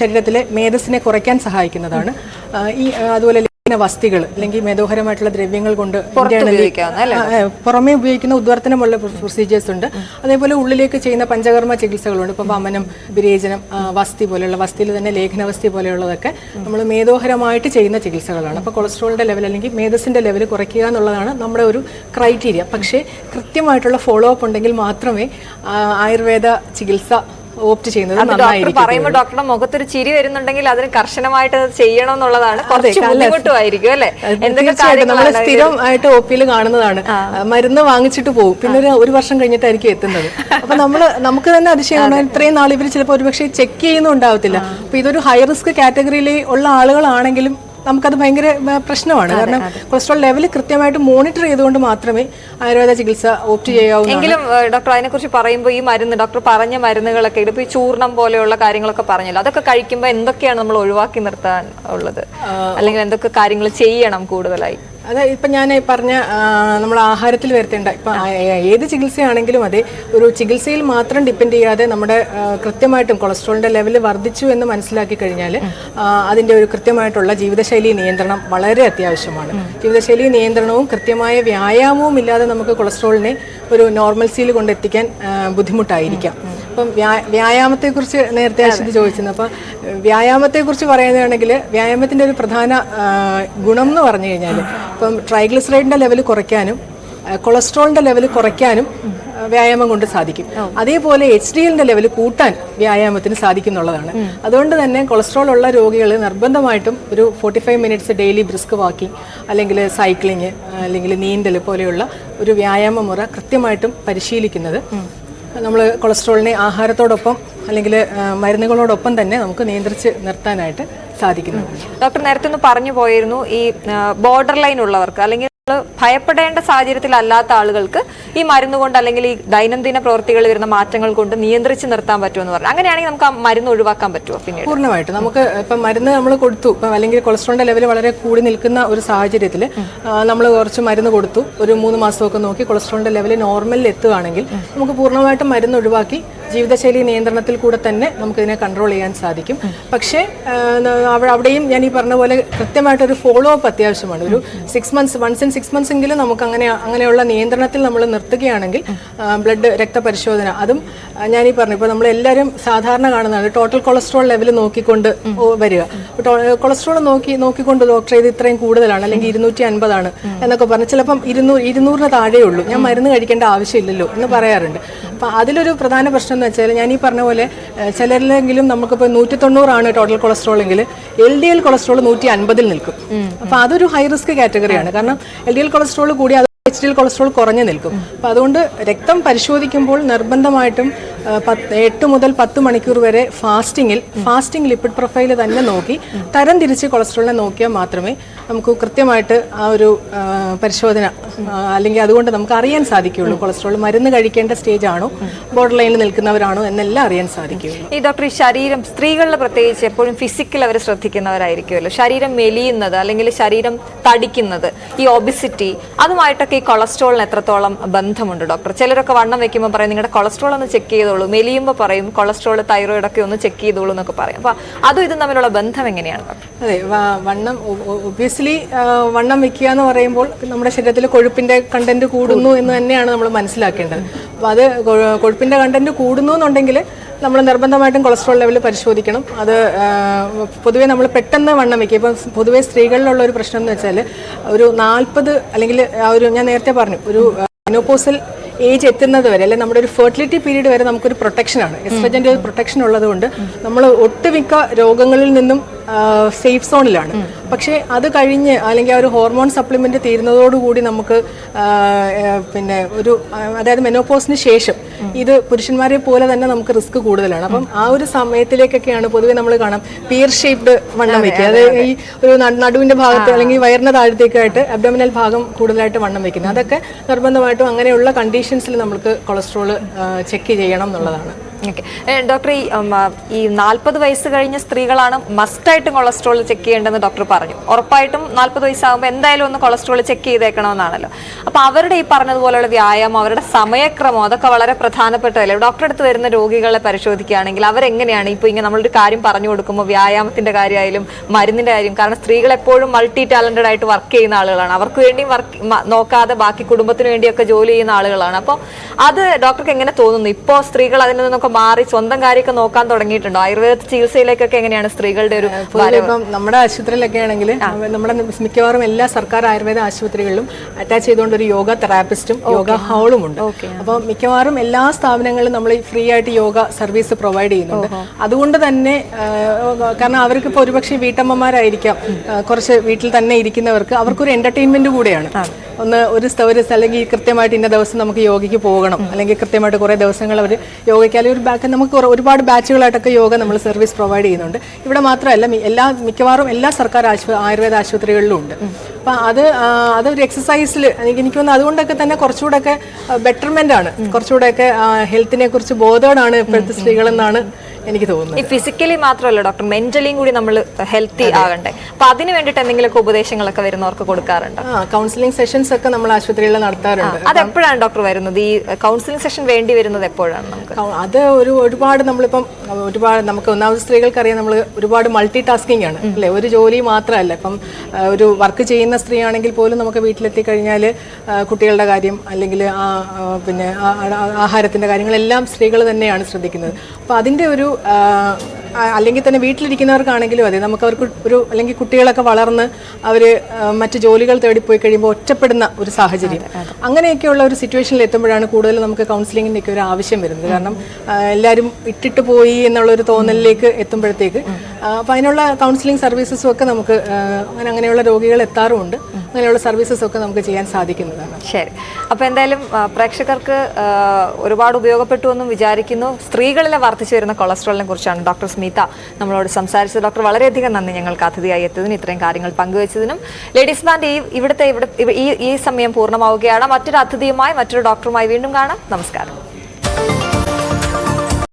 ശരീരത്തിലെ മേധസ്സിനെ കുറയ്ക്കാൻ സഹായിക്കുന്നതാണ്. ഈ അതുപോലെ ലേഖന വസ്തികൾ അല്ലെങ്കിൽ മേധോഹരമായിട്ടുള്ള ദ്രവ്യങ്ങൾ കൊണ്ട് പുറമേ ഉപയോഗിക്കുന്ന ഉദ്വർത്തനമുള്ള പ്രൊസീജിയേഴ്സ് ഉണ്ട്. അതേപോലെ ഉള്ളിലേക്ക് ചെയ്യുന്ന പഞ്ചകർമ്മ ചികിത്സകളുണ്ട്. ഇപ്പൊ വമനം വിരേചനം വസ്തി പോലെയുള്ള വസ്തിയിൽ തന്നെ ലേഖനവസ്തി പോലെയുള്ളതൊക്കെ നമ്മൾ മേധോഹരമായിട്ട് ചെയ്യുന്ന ചികിത്സകളാണ്. അപ്പോൾ കൊളസ്ട്രോളിന്റെ ലെവൽ അല്ലെങ്കിൽ മേധസിന്റെ ലെവൽ കുറയ്ക്കുക എന്നുള്ളതാണ് നമ്മുടെ ഒരു ക്രൈറ്റീരിയ പക്ഷേ കൃത്യമായിട്ടുള്ള ഫോളോ അപ്പ് ഉണ്ടെങ്കിൽ മാത്രമേ ആയുർവേദ ചികിത്സ ഓപ്റ്റ് ചെയ്യുന്നത് പറയുമ്പോൾ ഡോക്ടറുടെ മുഖത്തൊരു ചിരി വരുന്നുണ്ടെങ്കിൽ അതിന് കർശനമായിട്ട് ചെയ്യണം എന്നുള്ളതാണ് കുറച്ച് ബുദ്ധിമുട്ടുമായിരിക്കും അല്ലേ? എന്തൊക്കെ തീർച്ചയായിട്ടും. നമ്മൾ സ്ഥിരമായിട്ട് ഒപ്പിയിൽ കാണുന്നതാണ്. മരുന്ന് വാങ്ങിച്ചിട്ട് പോകും പിന്നെ ഒരു ഒരു വർഷം കഴിഞ്ഞിട്ടായിരിക്കും എത്തുന്നത്. അപ്പൊ നമ്മൾ നമുക്ക് തന്നെ അതിശയമാണ്. ഇത്രയും നാൾ ഇവർ ചിലപ്പോൾ ഒരുപക്ഷെ ചെക്ക് ചെയ്യുന്നുണ്ടാവത്തില്ല. അപ്പൊ ഇതൊരു ഹൈ റിസ്ക് കാറ്റഗറിയിൽ ഉള്ള ആളുകളാണെങ്കിലും നമുക്കത് ഭയങ്കര പ്രശ്നമാണ്. കാരണം കൊളസ്ട്രോൾ ലെവൽ കൃത്യമായിട്ട് മോണിറ്റർ ചെയ്തുകൊണ്ട് മാത്രമേ ആയുർവേദ ചികിത്സ ഓപ്റ്റ് ചെയ്യാവൂ എങ്കിലും ഡോക്ടർ അതിനെക്കുറിച്ച് പറയുമ്പോൾ ഈ മരുന്ന് ഡോക്ടർ പറഞ്ഞ മരുന്നുകളൊക്കെ ഇതിപ്പോ ഈ ചൂർണം പോലെയുള്ള കാര്യങ്ങളൊക്കെ പറഞ്ഞല്ലോ അതൊക്കെ കഴിക്കുമ്പോൾ എന്തൊക്കെയാണ് നമ്മൾ ഒഴിവാക്കി നിർത്താൻ ഉള്ളത്? അല്ലെങ്കിൽ എന്തൊക്കെ കാര്യങ്ങൾ ചെയ്യണം കൂടുതലായി? അതെ ഇപ്പൊ ഞാൻ പറഞ്ഞ നമ്മൾ ആഹാരത്തിൽ വരുത്തേണ്ട ഇപ്പൊ ഏത് ചികിത്സയാണെങ്കിലും അതെ ഒരു ചികിത്സയിൽ മാത്രം ഡിപ്പെൻഡ് ചെയ്യാതെ നമ്മുടെ കൃത്യമായിട്ടും കൊളസ്ട്രോളിന്റെ ലെവൽ വർദ്ധിച്ചു എന്ന് മനസ്സിലാക്കി കഴിഞ്ഞാൽ അതിന്റെ ഒരു കൃത്യമായിട്ടുള്ള ജീവിതശൈലി നിയന്ത്രണം വളരെ അത്യാവശ്യമാണ്. ജീവിതശൈലി നിയന്ത്രണവും കൃത്യമായ വ്യായാമവും ഇല്ലാതെ നമുക്ക് കൊളസ്ട്രോളിനെ ഒരു നോർമൽസിയിൽ കൊണ്ടെത്തിക്കാൻ ബുദ്ധിമുട്ടായിരിക്കാം. വ്യാ- വ്യായാമത്തെക്കുറിച്ച് നേരത്തെ അശ്വതി ചോദിച്ചിരുന്നു. അപ്പം വ്യായാമത്തെക്കുറിച്ച് പറയുകയാണെങ്കിൽ വ്യായാമത്തിന്റെ ഒരു പ്രധാന ഗുണം എന്ന് പറഞ്ഞു കഴിഞ്ഞാൽ ഇപ്പം ട്രൈഗ്ലിസറൈഡിന്റെ ലെവൽ കുറയ്ക്കാനും കൊളസ്ട്രോളിന്റെ കൊളസ്ട്രോളിന്റെ ലെവൽ കുറയ്ക്കാനും വ്യായാമം കൊണ്ട് സാധിക്കും. അതേപോലെ എച്ച് ഡി എല്ലിന്റെ ലെവൽ കൂട്ടാൻ വ്യായാമത്തിന് സാധിക്കുന്നുള്ളതാണ്. അതുകൊണ്ട് തന്നെ കൊളസ്ട്രോൾ ഉള്ള രോഗികൾ നിർബന്ധമായിട്ടും ഒരു forty five minutes daily brisk walking അല്ലെങ്കിൽ സൈക്ലിങ് അല്ലെങ്കിൽ നീന്തൽ പോലെയുള്ള ഒരു വ്യായാമ മുറ കൃത്യമായിട്ടും പരിശീലിക്കുന്നത് നമ്മൾ കൊളസ്ട്രോളിനെ ആഹാരത്തോടൊപ്പം അല്ലെങ്കിൽ മരുന്നുകളോടൊപ്പം തന്നെ നമുക്ക് നിയന്ത്രിച്ച് നിർത്താനായിട്ട് സാധിക്കുന്നു. ഡോക്ടർ നേരത്തെ ഒന്ന് പറഞ്ഞു പോയിരുന്നു ഈ ബോർഡർ ലൈൻ ഉള്ളവർക്ക് അല്ലെങ്കിൽ ഭയപ്പെടേണ്ട സാഹചര്യത്തിലല്ലാത്ത ആളുകൾക്ക് ഈ മരുന്ന് കൊണ്ട് അല്ലെങ്കിൽ ഈ ദൈനംദിന പ്രവൃത്തികളിൽ വരുന്ന മാറ്റങ്ങൾ കൊണ്ട് നിയന്ത്രിച്ച് നിർത്താൻ പറ്റുമെന്ന് പറഞ്ഞു. അങ്ങനെയാണെങ്കിൽ നമുക്ക് ആ മരുന്ന് ഒഴിവാക്കാൻ പറ്റുമോ പിന്നെ പൂർണമായിട്ട്. നമുക്ക് ഇപ്പം മരുന്ന് നമ്മൾ കൊടുത്തു. ഇപ്പം അല്ലെങ്കിൽ കൊളസ്ട്രോളിന്റെ ലെവൽ വളരെ കൂടി നിൽക്കുന്ന ഒരു സാഹചര്യത്തിൽ നമ്മൾ കുറച്ച് മരുന്ന് കൊടുത്തു. ഒരു മൂന്ന് മാസമൊക്കെ നോക്കി കൊളസ്ട്രോളിന്റെ ലെവൽ നോർമലിൽ എത്തുകയാണെങ്കിൽ നമുക്ക് പൂർണമായിട്ടും മരുന്ന് ഒഴിവാക്കി ജീവിതശൈലി നിയന്ത്രണത്തിൽ കൂടെ തന്നെ നമുക്കിതിനെ കൺട്രോൾ ചെയ്യാൻ സാധിക്കും. പക്ഷേ അവിടെയും ഞാൻ ഈ പറഞ്ഞ പോലെ കൃത്യമായിട്ടൊരു ഫോളോ അപ്പ് അത്യാവശ്യമാണ്. ഒരു six months once in six months എങ്കിലും നമുക്ക് അങ്ങനെ അങ്ങനെയുള്ള നിയന്ത്രണത്തിൽ നമ്മൾ നിർത്തുകയാണെങ്കിൽ ബ്ലഡ് രക്തപരിശോധന. അതും ഞാൻ ഈ പറഞ്ഞു ഇപ്പോൾ നമ്മൾ എല്ലാവരും സാധാരണ കാണുന്നതാണ് ടോട്ടൽ കൊളസ്ട്രോൾ ലെവൽ നോക്കിക്കൊണ്ട് വരിക. കൊളസ്ട്രോൾ നോക്കി നോക്കിക്കൊണ്ട് ഡോക്ടർ ഇത് ഇത്രയും കൂടുതലാണ് അല്ലെങ്കിൽ ഇരുന്നൂറ്റി അൻപതാണ് എന്നൊക്കെ പറഞ്ഞ് ചിലപ്പം ഇരുന്നൂറ് ഇരുന്നൂറിന് താഴെ ഉള്ളൂ ഞാൻ മരുന്ന് കഴിക്കേണ്ട ആവശ്യമില്ലല്ലോ എന്ന് പറയാറുണ്ട്. അപ്പം അതിലൊരു പ്രധാന പ്രശ്നം എന്ന് വെച്ചാൽ ഞാൻ ഈ പറഞ്ഞ പോലെ ചിലരിലെങ്കിലും നമുക്കിപ്പോൾ നൂറ്റി തൊണ്ണൂറാണ് ടോട്ടൽ കൊളസ്ട്രോൾ എങ്കിൽ എൽ ഡി എൽ കൊളസ്ട്രോൾ നൂറ്റി അൻപതിൽ നിൽക്കും അപ്പം അതൊരു ഹൈ റിസ്ക് കാറ്റഗറിയാണ് കാരണം എൽ ഡി എൽ കൊളസ്ട്രോൾ കൂടി അത് എച്ച് ഡി എൽ കൊളസ്ട്രോൾ കുറഞ്ഞു നിൽക്കും. അപ്പം അതുകൊണ്ട് രക്തം പരിശോധിക്കുമ്പോൾ നിർബന്ധമായിട്ടും പത്ത് എട്ട് മുതൽ പത്ത് മണിക്കൂർ വരെ ഫാസ്റ്റിങ്ങിൽ ഫാസ്റ്റിംഗ് ലിപ്പിഡ് പ്രൊഫൈൽ തന്നെ നോക്കി തരം തിരിച്ച് കൊളസ്ട്രോളിനെ നോക്കിയാൽ മാത്രമേ നമുക്ക് കൃത്യമായിട്ട് ആ ഒരു പരിശോധന അല്ലെങ്കിൽ അതുകൊണ്ട് നമുക്ക് അറിയാൻ സാധിക്കുകയുള്ളൂ. കൊളസ്ട്രോൾ മരുന്ന് കഴിക്കേണ്ട സ്റ്റേജ് ആണോ ബോർഡർ ലൈനിൽ നിൽക്കുന്നവരാണോ എന്നെല്ലാം അറിയാൻ സാധിക്കുകയുള്ളൂ. ഈ ഡോക്ടർ ഈ ശരീരം സ്ത്രീകളിൽ പ്രത്യേകിച്ച് എപ്പോഴും ഫിസിക്കൽ അവർ ശ്രദ്ധിക്കുന്നവരായിരിക്കുമല്ലോ. ശരീരം മെലിയുന്നത് അല്ലെങ്കിൽ ശരീരം തടിക്കുന്നത് ഈ ഒബിസിറ്റി അതുമായിട്ടൊക്കെ ഈ കൊളസ്ട്രോളിന് എത്രത്തോളം ബന്ധമുണ്ട് ഡോക്ടർ ചിലരൊക്കെ വണ്ണം വെക്കുമ്പോൾ പറയും നിങ്ങളുടെ കൊളസ്ട്രോൾ ഒന്ന് ചെക്ക് ചെയ്തോളൂ. മെലിയുമ്പോൾ പറയും കൊളസ്ട്രോൾ തൈറോയിഡ് ഒക്കെ ഒന്ന് ചെക്ക് ചെയ്തോളൂ എന്നൊക്കെ പറയും. അപ്പൊ അതും ഇതും തമ്മിലുള്ള ബന്ധം എങ്ങനെയാണ്? അതെ വണ്ണം ഒബ്വിയസ്ലി വണ്ണം വെക്കുക എന്ന് പറയുമ്പോൾ നമ്മുടെ ശരീരത്തിൽ കൊഴുപ്പിന്റെ കണ്ടന്റ് കൂടുന്നു എന്ന് തന്നെയാണ് നമ്മൾ മനസ്സിലാക്കേണ്ടത്. അപ്പോൾ അത് കൊഴുപ്പിന്റെ കണ്ടന്റ് കൂടുന്നു എന്നുണ്ടെങ്കിൽ നമ്മൾ നിർബന്ധമായിട്ടും കൊളസ്ട്രോൾ ലെവൽ പരിശോധിക്കണം. അത് പൊതുവേ നമ്മൾ പെട്ടെന്ന് വണ്ണം വയ്ക്കുക ഇപ്പം പൊതുവേ സ്ത്രീകളിലുള്ള ഒരു പ്രശ്നം എന്ന് വെച്ചാൽ ഒരു നാൽപ്പത് അല്ലെങ്കിൽ ആ ഒരു ഞാൻ നേരത്തെ പറഞ്ഞു ഒരു മെനോപോസൽ ഏജ് എത്തുന്നത് വരെ അല്ലെങ്കിൽ നമ്മുടെ ഒരു ഫെർട്ടിലിറ്റി പീരീഡ് വരെ നമുക്കൊരു പ്രൊട്ടക്ഷനാണ് എസ്ട്രജന്റെ ഒരു പ്രൊട്ടക്ഷൻ ഉള്ളതുകൊണ്ട് നമ്മൾ ഒട്ടുമിക്ക രോഗങ്ങളിൽ നിന്നും സേഫ് സോണിലാണ് പക്ഷേ അത് കഴിഞ്ഞ് അല്ലെങ്കിൽ ആ ഒരു ഹോർമോൺ സപ്ലിമെന്റ് തീരുന്നതോടുകൂടി നമുക്ക് പിന്നെ ഒരു അതായത് മെനോപോസിന് ശേഷം ഇത് പുരുഷന്മാരെ പോലെ തന്നെ നമുക്ക് റിസ്ക് കൂടുതലാണ്. അപ്പം ആ ഒരു സമയത്തിലേക്കൊക്കെയാണ് പൊതുവെ നമ്മൾ കാണാം പിയർ ഷേപ്ഡ് വണ്ണം വെക്കുക. അതായത് ഈ ഒരു നടുവിന്റെ നടുവിന്റെ ഭാഗത്ത് അല്ലെങ്കിൽ വയറിന്റെ താഴത്തേക്കായിട്ട് അബ്ഡമിനൽ ഭാഗം കൂടുതലായിട്ട് വണ്ണം വെക്കുന്നത്. അതൊക്കെ നിർബന്ധമായിട്ടും അങ്ങനെയുള്ള കണ്ടീഷൻസിൽ നമുക്ക് കൊളസ്ട്രോൾ ചെക്ക് ചെയ്യണം എന്നുള്ളതാണ്. ഡോക്ടർ ഈ ഈ നാൽപ്പത് വയസ്സ് കഴിഞ്ഞ സ്ത്രീകളാണ് മസ്റ്റായിട്ടും കൊളസ്ട്രോൾ ചെക്ക് ചെയ്യേണ്ടതെന്ന് ഡോക്ടർ പറഞ്ഞു. ഉറപ്പായിട്ടും നാൽപ്പത് വയസ്സാകുമ്പോൾ എന്തായാലും ഒന്ന് കൊളസ്ട്രോൾ ചെക്ക് ചെയ്തേക്കണമെന്നാണല്ലോ. അപ്പൊ അവരുടെ ഈ പറഞ്ഞതുപോലെയുള്ള വ്യായാമം അവരുടെ സമയക്രമം അതൊക്കെ വളരെ പ്രധാനപ്പെട്ടതല്ലേ? ഡോക്ടറെ അടുത്ത് വരുന്ന രോഗികളെ പരിശോധിക്കുകയാണെങ്കിൽ അവരെങ്ങനെയാണ് ഇപ്പൊ ഇങ്ങനെ നമ്മളൊരു കാര്യം പറഞ്ഞു കൊടുക്കുമ്പോൾ വ്യായാമത്തിന്റെ കാര്യമായാലും മരുന്നിന്റെ കാര്യം? കാരണം സ്ത്രീകൾ എപ്പോഴും മൾട്ടി ടാലന്റഡ് ആയിട്ട് വർക്ക് ചെയ്യുന്ന ആളുകളാണ്. അവർക്ക് വേണ്ടി വർക്ക് നോക്കാതെ ബാക്കി കുടുംബത്തിന് വേണ്ടിയൊക്കെ ജോലി ചെയ്യുന്ന ആളുകളാണ്. അപ്പോൾ അത് ഡോക്ടർക്ക് എങ്ങനെ തോന്നുന്നു? ഇപ്പോൾ സ്ത്രീകൾ അതിൽ നിന്നൊക്കെ മാറി സ്വന്തം കാര്യമൊക്കെ നോക്കാൻ തുടങ്ങിയിട്ടുണ്ടോ? ആയുർവേദ ചികിത്സയിലേക്കൊക്കെ എങ്ങനെയാണ് സ്ത്രീകളുടെ ഒരു ഇപ്പം നമ്മുടെ ആശുപത്രിയിലൊക്കെ ആണെങ്കിൽ നമ്മുടെ മിക്കവാറും എല്ലാ സർക്കാർ ആയുർവേദ ആശുപത്രികളിലും അറ്റാച്ച് ചെയ്തുകൊണ്ട് ഒരു യോഗ തെറാപ്പിസ്റ്റും യോഗ ഹാളും ഉണ്ട്. അപ്പോൾ മിക്കവാറും എല്ലാ സ്ഥാപനങ്ങളിലും നമ്മൾ ഫ്രീ ആയിട്ട് യോഗ സർവീസ് പ്രൊവൈഡ് ചെയ്യുന്നുണ്ട്. അതുകൊണ്ട് തന്നെ കാരണം അവർക്ക് ഇപ്പോൾ ഒരുപക്ഷെ വീട്ടമ്മമാരായിരിക്കാം. കുറച്ച് വീട്ടിൽ തന്നെ ഇരിക്കുന്നവർക്ക് അവർക്കൊരു എന്റർടൈൻമെന്റ് കൂടെയാണ്. ഒന്ന് ഒരു ഒരു അല്ലെങ്കിൽ കൃത്യമായിട്ട് ഇന്ന ദിവസം നമുക്ക് യോഗയ്ക്ക് പോകണം. അല്ലെങ്കിൽ കൃത്യമായിട്ട് കുറേ ദിവസങ്ങൾ അവർ യോഗയ്ക്ക് അല്ലെങ്കിൽ ഒരു ബാക്ക് നമുക്ക് ഒരുപാട് ബാച്ചുകളായിട്ടൊക്കെ യോഗ നമ്മൾ സർവീസ് പ്രൊവൈഡ് ചെയ്യുന്നുണ്ട്. ഇവിടെ മാത്രമല്ല എല്ലാ മിക്കവാറും എല്ലാ സർക്കാർ ആശുപത്രി ആയുർവേദ ആശുപത്രികളിലും ഉണ്ട്. അപ്പം അത് അതൊരു എക്സസൈസിൽ എനിക്ക് എനിക്ക് തോന്നുന്നു അതുകൊണ്ടൊക്കെ തന്നെ കുറച്ചുകൂടെയൊക്കെ ബെറ്റർമെന്റ് ആണ്. കുറച്ചുകൂടെയൊക്കെ ഹെൽത്തിനെ കുറിച്ച് ബോധമാണ് ഇപ്പോഴത്തെ സ്ത്രീകളെന്നാണ് എനിക്ക് തോന്നുന്നു ഈ ഫിസിക്കലി മാത്രമല്ല ഡോക്ടർ മെന്റലിയും കൂടി നമ്മൾ ഹെൽത്തി ആകണ്ടേ. അപ്പൊ അതിന് വേണ്ടിട്ട് എന്തെങ്കിലുമൊക്കെ ഉപദേശങ്ങളൊക്കെ വരുന്നവർക്ക് കൊടുക്കാറുണ്ട്? കൗൺസിലിംഗ് സെഷൻസ് ഒക്കെ നമ്മൾ ആശുപത്രികളിൽ നടത്താറുണ്ട്. അത് എപ്പോഴാണ് ഡോക്ടർ വരുന്നത്? ഈ കൗൺസിലിംഗ് സെഷൻ വേണ്ടി വരുന്നത് എപ്പോഴാണ് നമുക്ക്? അത് ഒരു ഒരുപാട് നമ്മളിപ്പം ഒരുപാട് നമുക്ക് ഒന്നാമത് സ്ത്രീകൾക്കറിയാം നമ്മൾ ഒരുപാട് മൾട്ടി ടാസ്കിംഗ് ആണ് അല്ലേ? ഒരു ജോലി മാത്രമല്ല. ഇപ്പം ഒരു വർക്ക് ചെയ്യുന്ന സ്ത്രീ ആണെങ്കിൽ പോലും നമുക്ക് വീട്ടിലെത്തി കഴിഞ്ഞാൽ കുട്ടികളുടെ കാര്യം അല്ലെങ്കിൽ പിന്നെ ആഹാരത്തിന്റെ കാര്യങ്ങളെല്ലാം സ്ത്രീകൾ തന്നെയാണ് ശ്രദ്ധിക്കുന്നത്. അപ്പോൾ അതിന്റെ ഒരു അല്ലെങ്കിൽ തന്നെ വീട്ടിലിരിക്കുന്നവർക്കാണെങ്കിലും അതെ നമുക്ക് അവർക്ക് ഒരു അല്ലെങ്കിൽ കുട്ടികളൊക്കെ വളർന്ന് അവർ മറ്റ് ജോലികൾ തേടിപ്പോയി കഴിയുമ്പോൾ ഒറ്റപ്പെടുന്ന ഒരു സാഹചര്യം. അങ്ങനെയൊക്കെയുള്ള ഒരു സിറ്റുവേഷനിൽ എത്തുമ്പോഴാണ് കൂടുതൽ നമുക്ക് കൗൺസിലിങ്ങിന്റെ ഒക്കെ ഒരു ആവശ്യം വരുന്നത്. കാരണം എല്ലാവരും ഇട്ടിട്ട് പോയി എന്നുള്ള ഒരു തോന്നലിലേക്ക് എത്തുമ്പോഴത്തേക്ക് അപ്പോൾ അതിനുള്ള കൗൺസിലിംഗ് സർവീസസും ഒക്കെ നമുക്ക് അങ്ങനെ അങ്ങനെയുള്ള രോഗികൾ എത്താറുമുണ്ട്. അങ്ങനെയുള്ള സർവീസസ് ഒക്കെ നമുക്ക് ചെയ്യാൻ സാധിക്കുന്നതാണ്. ശരി. അപ്പോൾ എന്തായാലും പ്രേക്ഷകർക്ക് ഒരുപാട് ഉപയോഗപ്പെട്ടു എന്നും വിചാരിക്കുന്നു. സ്ത്രീകളിലെ വർദ്ധിച്ചു വരുന്ന കൊളസ്ട്രോളിനെ കുറിച്ചാണ് ഡോക്ടർ സ്മിത നമ്മളോട് സംസാരിച്ചത്. ഡോക്ടർ വളരെയധികം നന്ദി ഞങ്ങൾക്ക് അതിഥിയായി എത്തിയതിനും ഇത്രയും കാര്യങ്ങൾ പങ്കുവച്ചതിനും. ലേഡീസ് ബാൻഡ് ഈ ഇവിടുത്തെ ഇവിടെ ഈ ഈ സമയം പൂർണമാവുകയാണ്. മറ്റൊരു അതിഥിയുമായി മറ്റൊരു ഡോക്ടറുമായി വീണ്ടും കാണാം. നമസ്കാരം.